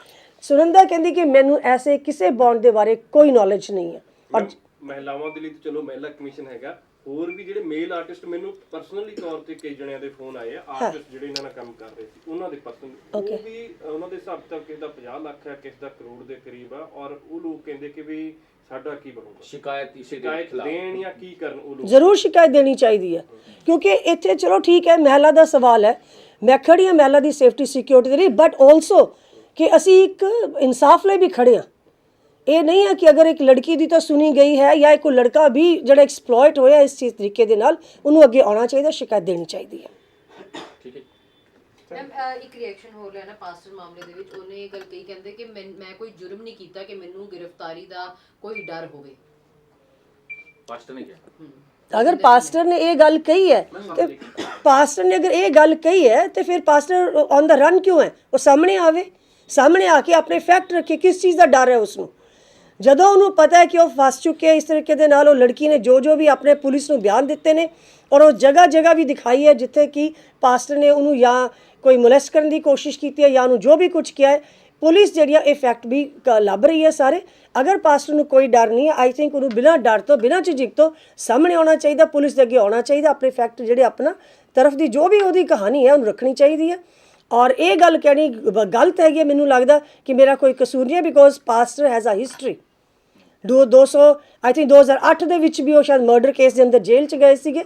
ਸੁਨੰਦਾ ਕਹਿੰਦੀ ਕਿ ਮੈਨੂੰ ਐਸੇ ਕਿਸੇ ਬੌਂਡ ਦੇ ਬਾਰੇ ਕੋਈ ਨੌਲੇਜ ਨਹੀਂ ਹੈ। ਔਰ ਮਹਿਲਾਵਾਂ ਦੇ ਲਈ ਤਾਂ ਚਲੋ ਮਹਿਲਾ ਕਮਿਸ਼ਨ ਹੈਗਾ। ਹੋਰ ਵੀ ਜਿਹੜੇ ਮੇਲ ਆਰਟਿਸਟ ਮੈਨੂੰ ਪਰਸਨਲੀ ਤੌਰ ਤੇ ਕਈ ਜਣਿਆਂ ਦੇ ਫੋਨ ਆਏ ਆ ਆਰਟਿਸਟ ਜਿਹੜੇ ਇਹਨਾਂ ਨਾਲ ਕੰਮ ਕਰ ਰਹੇ ਸੀ ਉਹਨਾਂ ਦੇ ਪਰਸਨ ਉਹ ਵੀ ਉਹਨਾਂ ਦੇ ਹਿਸਾਬ ਤੱਕ ਕਿਸੇ ਦਾ 50 ਲੱਖ ਹੈ ਕਿਸੇ ਦਾ ਕਰੋੜ ਦੇ ਕਰੀਬ ਆ ਔਰ ਉਹ ਲੋਕ ਕਹਿੰਦੇ ਕਿ ਵੀ ਸਾਡਾ ਕੀ ਬਣੂਗਾ? ਸ਼ਿਕਾਇਤ ਇਸੇ ਦੇ ਸ਼ਿਕਾਇਤ ਖਿਲਾਫ। ਦੇਣ ਜਾਂ ਕੀ ਕਰਨ ਉਹ ਲੋਕ? ਜ਼ਰੂਰ ਸ਼ਿਕਾਇਤ ਦੇਣੀ ਚਾਹੀਦੀ ਹੈ। ਕਿਉਂਕਿ ਇੱਥੇ ਚਲੋ ਠੀਕ ਹੈ ਮਹਿਲਾ ਦਾ ਸਵਾਲ ਹੈ। ਮੈਂ ਖੜੀ ਹਾਂ ਮਹਿਲਾ ਦੀ ਸੇਫਟੀ ਸਿਕਿਉਰਿਟੀ ਦੇ ਲਈ ਬਟ ਆਲਸੋ ਕਿ ਅਸੀਂ ਇੱਕ ਇਨਸਾਫ ਲਈ ਵੀ ਖੜੇ ਹਾਂ। ਇਹ ਨਹੀਂ ਹੈ ਕਿ ਅਗਰ ਇੱਕ ਲੜਕੀ ਦੀ ਤਾਂ ਸੁਣੀ ਗਈ ਹੈ ਜਾਂ ਇੱਕ ਲੜਕਾ ਵੀ ਜਿਹੜਾ ਐਕਸਪਲੋਇਟ ਹੋਇਆ ਇਸ ਚੀਜ਼ ਤਰੀਕੇ ਦੇ ਨਾਲ ਉਹਨੂੰ ਅੱਗੇ ਆਉਣਾ ਚਾਹੀਦਾ ਸ਼ਿਕਾਇਤ ਦੇਣੀ ਚਾਹੀਦੀ ਹੈ। ਠੀਕ ਹੈ ਮੈਮ ਇੱਕ ਰਿਐਕਸ਼ਨ ਹੋ ਰਿਹਾ ਨਾ ਪਾਸਟਰ ਮਾਮਲੇ ਦੇ ਵਿੱਚ ਉਹਨੇ ਇਹ ਗੱਲ ਕਹੀ ਕਹਿੰਦੇ ਕਿ ਮੈਂ ਮੈਂ ਕੋਈ ਜੁਰਮ ਨਹੀਂ ਕੀਤਾ ਕਿ ਮੈਨੂੰ ਗ੍ਰਿਫਤਾਰੀ ਦਾ ਕੋਈ ਡਰ ਹੋਵੇ। ਪਾਸਟਰ ਨੇ ਕਿਹਾ? ਅਗਰ ਪਾਸਟਰ ਨੇ ਇਹ ਗੱਲ ਕਹੀ ਹੈ ਤੇ ਪਾਸਟਰ ਨੇ ਅਗਰ ਇਹ ਗੱਲ ਕਹੀ ਹੈ ਤੇ ਫਿਰ ਪਾਸਟਰ ਔਨ ਦਾ ਰਨ ਕਿਉਂ ਹੈ? ਉਹ ਸਾਹਮਣੇ ਆਵੇ ਸਾਹਮਣੇ ਆ ਕੇ ਆਪਣੇ ਫੈਕਟ ਰੱਖੇ ਕਿਸ ਚੀਜ਼ ਦਾ ਡਰ ਹੈ ਉਸ ਨੂੰ ਜਦੋਂ ਉਹਨੂੰ ਪਤਾ ਹੈ ਕਿ ਉਹ ਫਸ ਚੁੱਕਿਆ ਇਸ ਤਰੀਕੇ ਦੇ ਨਾਲ ਉਹ ਲੜਕੀ ਨੇ ਜੋ ਜੋ ਵੀ ਆਪਣੇ ਪੁਲਿਸ ਨੂੰ ਬਿਆਨ ਦਿੱਤੇ ਨੇ ਔਰ ਉਹ ਜਗ੍ਹਾ ਜਗ੍ਹਾ ਵੀ ਦਿਖਾਈ ਹੈ ਜਿੱਥੇ ਕਿ ਪਾਸਟਰ ਨੇ ਉਹਨੂੰ ਜਾਂ ਕੋਈ ਮੁਲੈਸਟ ਕਰਨ ਦੀ ਕੋਸ਼ਿਸ਼ ਕੀਤੀ ਹੈ ਜਾਂ ਉਹਨੂੰ ਜੋ ਵੀ ਕੁਝ ਕਿਹਾ ਹੈ ਪੁਲਿਸ ਜਿਹੜੀ ਆ ਇਹ ਫੈਕਟ ਵੀ ਕ- ਲੱਭ ਰਹੀ ਹੈ ਸਾਰੇ। ਅਗਰ ਪਾਸਟਰ ਨੂੰ ਕੋਈ ਡਰ ਨਹੀਂ ਹੈ ਆਈ ਥਿੰਕ ਉਹਨੂੰ ਬਿਨਾਂ ਡਰ ਤੋਂ ਬਿਨਾਂ ਝਿਜਕ ਤੋਂ ਸਾਹਮਣੇ ਆਉਣਾ ਚਾਹੀਦਾ ਪੁਲਿਸ ਦੇ ਅੱਗੇ ਆਉਣਾ ਚਾਹੀਦਾ ਆਪਣੇ ਫੈਕਟ ਜਿਹੜੇ ਆਪਣਾ ਤਰਫ ਦੀ ਜੋ ਵੀ ਉਹਦੀ ਕਹਾਣੀ ਹੈ ਉਹਨੂੰ ਰੱਖਣੀ ਚਾਹੀਦੀ ਹੈ। ਔਰ ਇਹ ਗੱਲ ਕਹਿਣੀ ਗਲਤ ਹੈਗੀ ਹੈ, ਮੈਨੂੰ ਲੱਗਦਾ ਕਿ ਮੇਰਾ ਕੋਈ ਕਸੂਰ ਨਹੀਂ ਹੈ because pastor has a history ਦੋ 200 ਆਈ ਥਿੰਕ 2008 ਦੇ ਵਿੱਚ ਵੀ ਉਹ ਸ਼ਾਇਦ ਮਰਡਰ ਕੇਸ ਦੇ ਅੰਦਰ ਜੇਲ੍ਹ ਚ ਗਏ ਸੀਗੇ।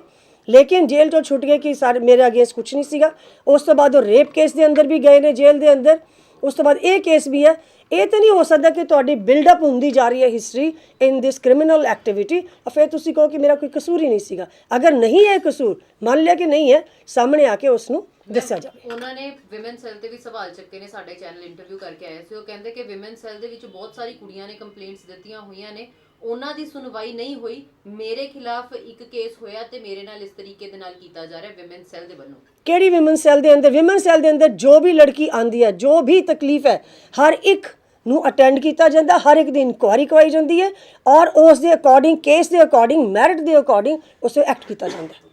ਲੇਕਿਨ ਜੇਲ੍ਹ ਤੋਂ ਛੁੱਟ ਗਏ ਕਿ ਸਾਰੇ, ਮੇਰੇ ਅਗੇਂਸਟ ਕੁਝ ਨਹੀਂ ਸੀਗਾ। ਉਸ ਤੋਂ ਬਾਅਦ ਉਹ ਰੇਪ ਕੇਸ ਦੇ ਅੰਦਰ ਵੀ ਗਏ ਨੇ, ਜੇਲ੍ਹ ਦੇ ਅੰਦਰ। ਉਸ ਤੋਂ ਬਾਅਦ ਇਹ ਕੇਸ ਵੀ ਹੈ। ਇਹ ਤਾਂ ਨਹੀਂ ਹੋ ਸਕਦਾ ਕਿ ਤੁਹਾਡੀ ਬਿਲਡ ਅਪ ਹੁੰਦੀ ਜਾ ਰਹੀ ਹੈ history in this criminal activity ਫਿਰ ਤੁਸੀਂ ਕਹੋ ਕਿ ਮੇਰਾ ਕੋਈ ਕਸੂਰ ਹੀ ਨਹੀਂ ਸੀਗਾ। ਅਗਰ ਨਹੀਂ ਹੈ ਕਸੂਰ, ਮੰਨ ਲਿਆ ਕਿ ਨਹੀਂ ਹੈ, ਸਾਹਮਣੇ ਆ ਕੇ ਉਸ ਨੂੰ ਦੱਸਿਆ ਜਾਵੇ। ਉਹਨਾਂ ਨੇ ਵਿਮਨ ਸੈੱਲ ਤੇ ਵੀ ਸਵਾਲ ਚੱਕੇ ਨੇ ਸਾਡੇ ਚੈਨਲ ਇੰਟਰਵਿਊ ਕਰਕੇ ਆਏ ਸੀ। ਉਹ ਕਹਿੰਦੇ ਕਿ ਵਿਮਨ ਸੈੱਲ ਦੇ ਵਿੱਚ ਬਹੁਤ ਸਾਰੀ ਕੁੜੀਆਂ ਨੇ ਕੰਪਲੇਂਟਸ ਦਿੱਤੀਆਂ ਹੋਈਆਂ ਨੇ। ਉਹਨਾਂ ਦੀ ਸੁਣਵਾਈ ਨਹੀਂ ਹੋਈ। ਮੇਰੇ ਖਿਲਾਫ ਇੱਕ ਕੇਸ ਹੋਇਆ ਤੇ ਮੇਰੇ ਨਾਲ ਇਸ ਤਰੀਕੇ ਦੇ ਨਾਲ ਕੀਤਾ ਜਾ ਰਿਹਾ ਵਿਮਨ ਸੈੱਲ ਦੇ ਵੱਲੋਂ। ਕਿਹੜੀ ਵਿਮਨ ਸੈੱਲ ਦੇ ਅੰਦਰ? ਵਿਮਨ ਸੈੱਲ ਦੇ ਅੰਦਰ ਜੋ ਵੀ ਲੜਕੀ ਆਂਦੀ ਹੈ ਜੋ ਵੀ ਤਕਲੀਫ ਹੈ ਹਰ ਇੱਕ ਨੂੰ ਅਟੈਂਡ ਕੀਤਾ ਜਾਂਦਾ ਹਰ ਇੱਕ ਦੀ ਇਨਕੁਆਇਰੀ ਕਰਵਾਈ ਜਾਂਦੀ ਹੈ ਔਰ ਉਸ ਦੇ ਅਕੋਰਡਿੰਗ ਕੇਸ ਦੇ ਅਕੋਰਡਿੰਗ ਮੈਰਿਟ ਦੇ ਅਕੋਰਡਿੰਗ ਉਸ ਤੇ ਐਕਟ ਕੀਤਾ ਜਾਂਦਾ ਹੈ।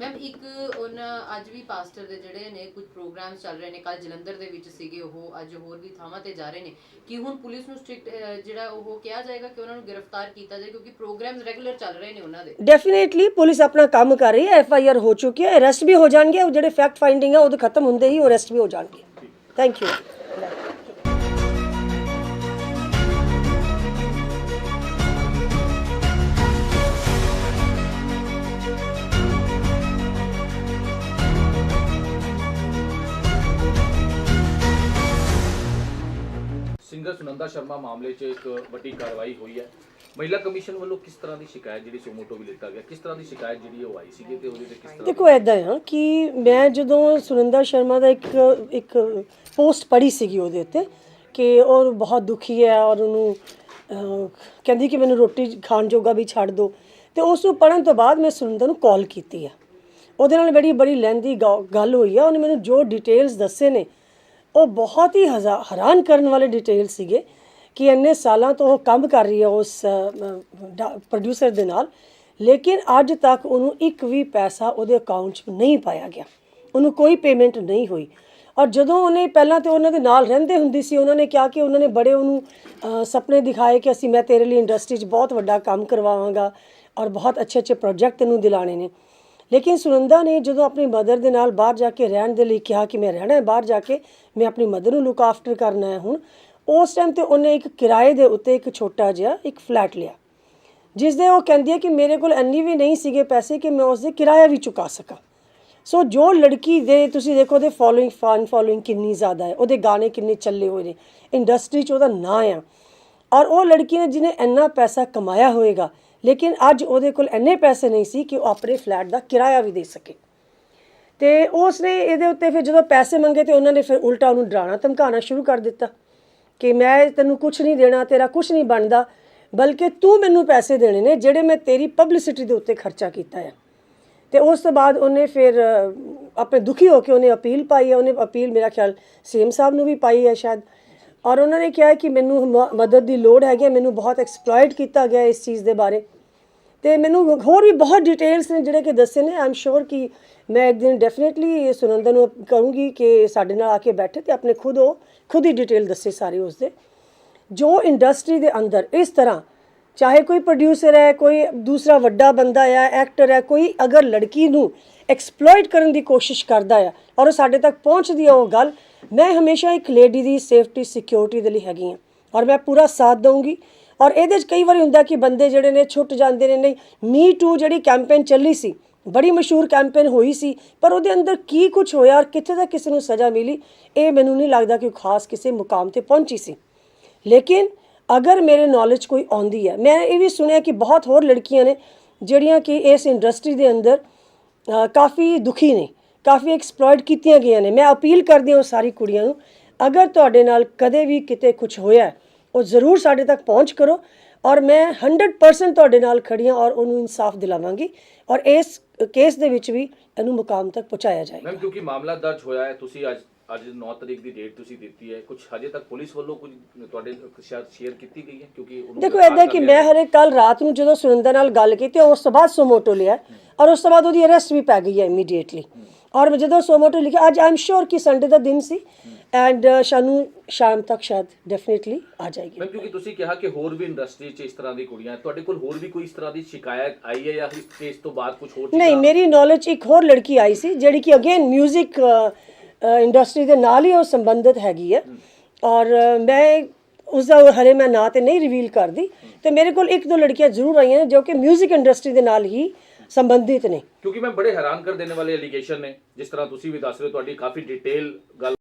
ਮੈਮ ਇੱਕ ਉਹਨਾਂ ਅੱਜ ਵੀ ਪਾਸਟਰ ਦੇ ਜਿਹੜੇ ਨੇ ਕੁਝ ਪ੍ਰੋਗਰਾਮਸ ਚੱਲ ਰਹੇ ਨੇ ਕੱਲ ਜਲੰਧਰ ਦੇ ਵਿੱਚ ਸੀਗੇ ਉਹ, ਅੱਜ ਹੋਰ ਵੀ ਥਾਵਾਂ ਤੇ ਜਾ ਰਹੇ ਨੇ। ਕਿ ਹੁਣ ਪੁਲਿਸ ਨੂੰ ਸਟ੍ਰਿਕਟ ਜਿਹੜਾ ਉਹ ਕਿਹਾ ਜਾਏਗਾ ਕਿ ਉਹਨਾਂ ਨੂੰ ਗ੍ਰਿਫਤਾਰ ਕੀਤਾ ਜਾਏ, ਕਿਉਂਕਿ ਪ੍ਰੋਗਰਾਮਸ ਰੈਗੂਲਰ ਚੱਲ ਰਹੇ ਨੇ ਉਹਨਾਂ ਦੇ? ਡੈਫੀਨੇਟਲੀ ਪੁਲਿਸ ਆਪਣਾ ਕੰਮ ਕਰ ਰਹੀ ਹੈ ਐਫ ਆਈ ਆਰ ਹੋ ਚੁੱਕੀ ਹੈ ਅਰੈਸਟ ਵੀ ਹੋ ਜਾਣਗੇ, ਉਹ ਜਿਹੜੇ ਫੈਕਟ ਫਾਈਂਡਿੰਗ ਹੈ ਉਹ ਖਤਮ ਹੁੰਦੇ ਹੀ ਅਰੈਸਟ ਵੀ ਹੋ ਜਾਣਗੇ। Thank you singer Sunanda Sharma ਮਾਮਲੇ 'ਚ ਇੱਕ ਵੱਡੀ ਕਾਰਵਾਈ ਹੋਈ ਹੈ। ਮਹਿਲਾ ਕਮਿਸ਼ਨ ਵੱਲੋਂ ਕਿਸ ਤਰ੍ਹਾਂ ਦੀ ਸ਼ਿਕਾਇਤ ਜਿਹੜੀ ਸੋਮੋਟੋ ਵੀ ਲਿੱਤਾ ਗਿਆ। ਕਿਸ ਤਰ੍ਹਾਂ ਦੀ ਸ਼ਿਕਾਇਤ ਜਿਹੜੀ ਉਹ ਆਈ ਸੀਗੀ ਤੇ ਉਹਦੇ ਤੇ ਕਿਸ ਤਰ੍ਹਾਂ ਦੇਖੋ ਐਦਾਂ ਆ ਕਿ ਮੈਂ ਜਦੋਂ ਸੁਨੰਦਾ ਸ਼ਰਮਾ ਦਾ ਇੱਕ ਇੱਕ ਪੋਸਟ ਪੜ੍ਹੀ ਸੀਗੀ ਉਹਦੇ ਉੱਤੇ ਕਿ ਉਹ ਬਹੁਤ ਦੁਖੀ ਹੈ ਔਰ ਉਹਨੂੰ ਕਹਿੰਦੀ ਕਿ ਮੈਨੂੰ ਰੋਟੀ ਖਾਣ ਜੋਗਾ ਵੀ ਛੱਡ ਦਿਓ ਤੇ ਉਸ ਨੂੰ ਪੜ੍ਹਨ ਤੋਂ ਬਾਅਦ ਮੈਂ ਸੁਨੰਦਾ ਨੂੰ ਕਾਲ ਕੀਤੀ ਆ। ਉਹਦੇ ਨਾਲ ਬੜੀ ਬੜੀ ਲੈਂਦੀ ਗੱਲ ਹੋਈ ਆ। ਉਹਨੇ ਮੈਨੂੰ ਜੋ ਡਿਟੇਲਸ ਦੱਸੇ ਨੇ ਉਹ ਬਹੁਤ ਹੀ ਹਜ਼ਾ- ਹੈਰਾਨ ਕਰਨ ਵਾਲੇ ਡਿਟੇਲ ਸੀਗੇ ਕਿ ਇੰਨੇ ਸਾਲਾਂ ਤੋਂ ਉਹ ਕੰਮ ਕਰ ਰਹੀ ਹੈ ਉਸ ਪ੍ਰੋਡਿਊਸਰ ਦੇ ਨਾਲ। ਲੇਕਿਨ ਅੱਜ ਤੱਕ ਉਹਨੂੰ ਇੱਕ ਵੀ ਪੈਸਾ ਉਹਦੇ ਅਕਾਊਂਟ 'ਚ ਨਹੀਂ ਪਾਇਆ ਗਿਆ। ਉਹਨੂੰ ਕੋਈ ਪੇਮੈਂਟ ਨਹੀਂ ਹੋਈ। ਔਰ ਜਦੋਂ ਉਹਨੇ ਪਹਿਲਾਂ ਤੇ ਉਹਨਾਂ ਦੇ ਨਾਲ ਰਹਿੰਦੇ ਹੁੰਦੀ ਸੀ ਉਹਨਾਂ ਨੇ ਕਿਹਾ ਕਿ ਉਹਨਾਂ ਨੇ ਬੜੇ ਉਹਨੂੰ ਅਹ, ਸੁਪਨੇ ਦਿਖਾਏ ਕਿ ਅਸੀਂ ਮੈਂ ਤੇਰੇ ਲਈ ਇੰਡਸਟਰੀ 'ਚ ਬਹੁਤ ਵੱਡਾ ਕੰਮ ਕਰਵਾਵਾਂਗਾ ਔਰ ਬਹੁਤ ਅੱਛੇ ਅੱਛੇ ਪ੍ਰੋਜੈਕਟ ਤੈਨੂੰ ਦਿਲਾਣੇ ਨੇ। ਲੇਕਿਨ ਸੁਨੰਦਾ ਨੇ ਜਦੋਂ ਆਪਣੀ ਮਦਰ ਦੇ ਨਾਲ ਬਾਹਰ ਜਾ ਕੇ ਰਹਿਣ ਦੇ ਲਈ ਕਿਹਾ ਕਿ ਮੈਂ ਰਹਿਣਾ ਹੈ ਬਾਹਰ ਜਾ ਕੇ, ਮੈਂ ਆਪਣੀ ਮਦਰ ਨੂੰ ਲੁੱਕ ਆਫਟਰ ਕਰਨਾ ਹੈ ਹੁਣ, ਉਸ ਟਾਈਮ ਤੇ ਉਹਨੇ ਇੱਕ ਕਿਰਾਏ ਦੇ ਉੱਤੇ ਇੱਕ ਛੋਟਾ ਜਿਹਾ ਇੱਕ ਫਲੈਟ ਲਿਆ ਜਿਸ ਦੇ ਉਹ ਕਹਿੰਦੀ ਹੈ ਕਿ ਮੇਰੇ ਕੋਲ ਇੰਨੀ ਵੀ ਨਹੀਂ ਸੀਗੇ ਪੈਸੇ ਕਿ ਮੈਂ ਉਸ ਦੇ ਕਿਰਾਇਆ ਵੀ ਚੁਕਾ ਸਕਾਂ। ਸੋ ਜੋ ਲੜਕੀ ਦੇ, ਤੁਸੀਂ ਦੇਖੋ ਉਹਦੇ ਫੋਲੋਇੰਗ ਫਨ ਫੋਲੋਇੰਗ ਕਿੰਨੀ ਜ਼ਿਆਦਾ ਹੈ, ਉਹਦੇ ਗਾਣੇ ਕਿੰਨੇ ਚੱਲੇ ਹੋਏ ਨੇ ਇੰਡਸਟਰੀ 'ਚ ਉਹਦਾ ਨਾਂ ਆ। ਔਰ ਉਹ ਲੜਕੀ ਨੇ ਜਿਹਨੇ ਇੰਨਾ ਪੈਸਾ ਕਮਾਇਆ ਹੋਵੇਗਾ ਲੇਕਿਨ ਅੱਜ ਉਹਦੇ ਕੋਲ ਇੰਨੇ ਪੈਸੇ ਨਹੀਂ ਸੀ ਕਿ ਉਹ ਆਪਣੇ ਫਲੈਟ ਦਾ ਕਿਰਾਇਆ ਵੀ ਦੇ ਸਕੇ। ਤੇ ਉਸ ਨੇ ਇਹਦੇ ਉੱਤੇ ਫਿਰ ਜਦੋਂ ਪੈਸੇ ਮੰਗੇ ਤੇ ਉਹਨਾਂ ਨੇ ਫਿਰ ਉਲਟਾ ਉਹਨੂੰ ਡਰਾਣਾ ਧਮਕਾਉਣਾ ਸ਼ੁਰੂ ਕਰ ਦਿੱਤਾ ਕਿ ਮੈਂ ਤੈਨੂੰ ਕੁਝ ਨਹੀਂ ਦੇਣਾ ਤੇਰਾ ਕੁਝ ਨਹੀਂ ਬਣਦਾ ਬਲਕਿ ਤੂੰ ਮੈਨੂੰ ਪੈਸੇ ਦੇਣੇ ਨੇ ਜਿਹੜੇ ਮੈਂ ਤੇਰੀ ਪਬਲਿਸਿਟੀ ਦੇ ਉੱਤੇ ਖਰਚਾ ਕੀਤਾ ਹੈ ਤੇ ਉਸ ਤੋਂ ਬਾਅਦ ਉਹਨੇ ਫਿਰ ਆਪਣੇ ਦੁਖੀ ਹੋ ਕੇ ਉਹਨੇ ਅਪੀਲ ਪਾਈ ਹੈ ਉਹਨੇ ਅਪੀਲ ਮੇਰਾ ਖਿਆਲ ਸੀਐਮ ਸਾਹਿਬ ਨੂੰ ਵੀ ਪਾਈ ਹੈ ਸ਼ਾਇਦ। ਔਰ ਉਹਨਾਂ ਨੇ ਕਿਹਾ ਕਿ ਮੈਨੂੰ ਮ- ਮਦਦ ਦੀ ਲੋੜ ਹੈਗੀ ਹੈ, ਮੈਨੂੰ ਬਹੁਤ ਐਕਸਪਲੋਇਟ ਕੀਤਾ ਗਿਆ ਇਸ ਚੀਜ਼ ਦੇ ਬਾਰੇ। ਤੇ ਮੈਨੂੰ ਹੋਰ ਵੀ ਬਹੁਤ ਡਿਟੇਲਸ ਨੇ ਜਿਹੜੇ ਕਿ ਦੱਸੇ ਨੇ. ਆਮ ਸ਼ੋਰ ਕਿ ਮੈਂ ਇੱਕ ਦਿਨ ਡੈਫੀਨਿਟਲੀ ਸੁਨੰਦਾ ਨੂੰ ਕਹੂੰਗੀ ਕਿ ਸਾਡੇ ਨਾਲ ਆ ਕੇ ਬੈਠੇ ਤੇ ਆਪਣੇ ਖੁਦ ਉਹ, ਖੁਦ ਹੀ ਡਿਟੇਲ ਦੱਸੇ ਸਾਰੇ ਉਸ ਦੇ ਜੋ ਇੰਡਸਟਰੀ ਦੇ ਅੰਦਰ ਇਸ ਤਰ੍ਹਾਂ, ਚਾਹੇ ਕੋਈ ਪ੍ਰੋਡਿਊਸਰ ਹੈ, ਕੋਈ ਦੂਸਰਾ ਵੱਡਾ ਬੰਦਾ ਹੈ ਐਕਟਰ ਹੈ, ਕੋਈ ਅਗਰ ਲੜਕੀ ਨੂੰ ਐਕਸਪਲੋਇਟ ਕਰਨ ਦੀ ਕੋਸ਼ਿਸ਼ ਕਰਦਾ ਹੈ ਔਰ ਉਹ ਸਾਡੇ ਤੱਕ ਪਹੁੰਚਦੀ ਹੈ ਉਹ ਗੱਲ, ਮੈਂ ਹਮੇਸ਼ਾ ਇੱਕ ਲੇਡੀ ਦੀ ਸੇਫਟੀ ਸਿਕਿਉਰਿਟੀ ਦੇ ਲਈ ਹੈਗੀ ਹਾਂ ਔਰ ਮੈਂ ਪੂਰਾ ਸਾਥ ਦਊਂਗੀ। ਔਰ ਇਹਦੇ 'ਚ ਕਈ ਵਾਰੀ ਹੁੰਦਾ ਕਿ ਬੰਦੇ ਜਿਹੜੇ ਨੇ ਛੁੱਟ ਜਾਂਦੇ ਨੇ, ਨਹੀਂ ਮੀ ਟੂ ਜਿਹੜੀ ਕੈਂਪੇਨ ਚੱਲੀ ਸੀ, ਬੜੀ ਮਸ਼ਹੂਰ ਕੈਂਪੇਨ ਹੋਈ ਸੀ, ਪਰ ਉਹਦੇ ਅੰਦਰ ਕੀ ਕੁਝ ਹੋਇਆ ਔਰ ਕਿੱਥੇ ਤੱਕ ਕਿਸੇ ਨੂੰ ਸਜ਼ਾ ਮਿਲੀ, ਇਹ ਮੈਨੂੰ ਨਹੀਂ ਲੱਗਦਾ ਕਿ ਖਾਸ ਕਿਸੇ ਮੁਕਾਮ ਤੇ ਪਹੁੰਚੀ ਸੀ। ਲੇਕਿਨ ਅਗਰ ਮੇਰੇ ਨੌਲੇਜ ਕੋਈ ਆਉਂਦੀ ਹੈ, ਮੈਂ ਇਹ ਵੀ ਸੁਣਿਆ ਕਿ ਬਹੁਤ ਹੋਰ ਲੜਕੀਆਂ ਨੇ ਜਿਹੜੀਆਂ ਕਿ ਇਸ ਇੰਡਸਟਰੀ ਦੇ ਅੰਦਰ ਕਾਫੀ ਦੁਖੀ ਨੇ, ਕਾਫੀ ਐਕਸਪਲੋਇਟ ਕੀਤੀਆਂ ਗਈਆਂ ਨੇ। ਮੈਂ ਅਪੀਲ ਕਰਦੀ ਹਾਂ ਉਹ ਸਾਰੀ ਕੁੜੀਆਂ ਨੂੰ, ਅਗਰ ਤੁਹਾਡੇ ਨਾਲ ਕਦੇ ਵੀ ਕਿਤੇ ਕੁਝ ਹੋਇਆ ਉਹ ਜ਼ਰੂਰ ਸਾਡੇ ਤੱਕ ਪਹੁੰਚ ਕਰੋ ਔਰ ਮੈਂ 100% ਤੁਹਾਡੇ ਨਾਲ ਖੜੀ ਹਾਂ ਔਰ ਉਹਨੂੰ ਇਨਸਾਫ ਦਿਲਾਵਾਂਗੀ ਔਰ ਇਸ ਕੇਸ ਦੇ ਵਿੱਚ ਵੀ ਇਹਨੂੰ ਮੁਕਾਮ ਤੱਕ ਪਹੁੰਚਾਇਆ ਜਾਏਗਾ। ਮੈਮ ਕਿਉਂਕਿ ਮਾਮਲਾ ਦਰਜ ਹੋਇਆ ਹੈ, ਤੁਸੀਂ ਅੱਜ ਅੱਜ 9 ਤਰੀਕ ਦੀ ਡੇਟ ਤੁਸੀਂ ਦਿੱਤੀ ਹੈ। ਕੁਝ ਹਜੇ ਤੱਕ ਪੁਲਿਸ ਵੱਲੋਂ ਕੁਝ ਤੁਹਾਡੇ ਸ਼ਾਇਦ ਸ਼ੇਅਰ ਕੀਤੀ ਗਈ ਹੈ? ਕਿਉਂਕਿ ਉਹਨੂੰ ਦੇਖੋ ਕਰ ਕਿ ਮੈਂ ਹਰੇ ਕੱਲ ਰਾਤ ਨੂੰ ਜਦੋਂ ਸੁਰਿੰਦਰ ਨਾਲ ਗੱਲ ਕੀਤੀ ਉਸ ਤੋਂ ਬਾਅਦ ਸੋਮੋਟੋ ਲਿਆ ਔਰ ਉਸ ਤੋਂ ਬਾਅਦ ਉਹਦੀ ਅਰੈਸਟ ਵੀ ਪੈ ਗਈ ਹੈ ਇਮੀਡੀਏਟਲੀ ਔਰ ਮੈਂ ਜਦੋਂ ਸੋਮੋਟੋ ਲਿਖਿਆ ਅੱਜ ਆਮ ਸ਼ੋਰ ਕਿ ਸੰਡੇ ਦਾ ਦਿਨ ਸੀ ਐਂਡ ਸ਼ਾਨੂੰ ਸ਼ਾਮ ਤੱਕ ਸ਼ਾਇਦ ਡੈਫੀਨਿਟਲੀ ਆ ਜਾਏਗੀ। ਮੈਮ ਕਿਉਂਕਿ ਤੁਸੀਂ ਕਿਹਾ ਕਿ ਹੋਰ ਵੀ ਇੰਡਸਟਰੀ 'ਚ ਇਸ ਤਰ੍ਹਾਂ ਦੀ ਕੁੜੀਆਂ ਤੁਹਾਡੇ ਕੋਲ ਹੋਰ ਵੀ ਕੋਈ ਇਸ ਤਰ੍ਹਾਂ ਦੀ ਸ਼ਿਕਾਇਤ ਆਈ ਹੈ ਜਾਂ ਇਸ ਕੇਸ ਤੋਂ ਬਾਅਦ ਕੁਝ ਹੋਰ ਨਹੀਂ ਮੇਰੀ ਨੌਲੇਜ ਇੱਕ ਹੋਰ ਲੜਕੀ ਆਈ ਸੀ ਜਿਹੜੀ ਕਿ ਅਗੇਨ 뮤직 ਇੰਡਸਟਰੀ ਦੇ ਨਾਲ ਹੀ ਉਹ ਸੰਬੰਧਿਤ ਹੈਗੀ ਹੈ। ਔਰ ਮੈਂ ਉਸ ਦਾ ਹਰੇ ਮੈਂ ਨਾਂ ਤੇ ਨਹੀਂ ਰਿਵੀਲ ਕਰਦੀ। ਤੇ ਮੇਰੇ ਕੋਲ ਇੱਕ ਦੋ ਲੜਕੀਆਂ ਜ਼ਰੂਰ ਆਈਆਂ ਨੇ ਜੋ ਕਿ 뮤직 ਇੰਡਸਟਰੀ ਦੇ ਨਾਲ ਹੀ ਸੰਬੰਧਿਤ ਨੇ। ਕਿਉਂਕਿ ਮੈਂ ਬੜੇ ਹੈਰਾਨ ਕਰ ਦੇਣ ਵਾਲੇ ਐਲੀਗੇਸ਼ਨ ਨੇ। ਜਿਸ ਤਰ੍ਹਾਂ ਤੁਸੀਂ ਵੀ ਦੱਸ ਰਹੇ ਹੋ, ਤੁਹਾਡੀ ਕਾਫੀ ਡਿਟੇਲ ਗੱਲ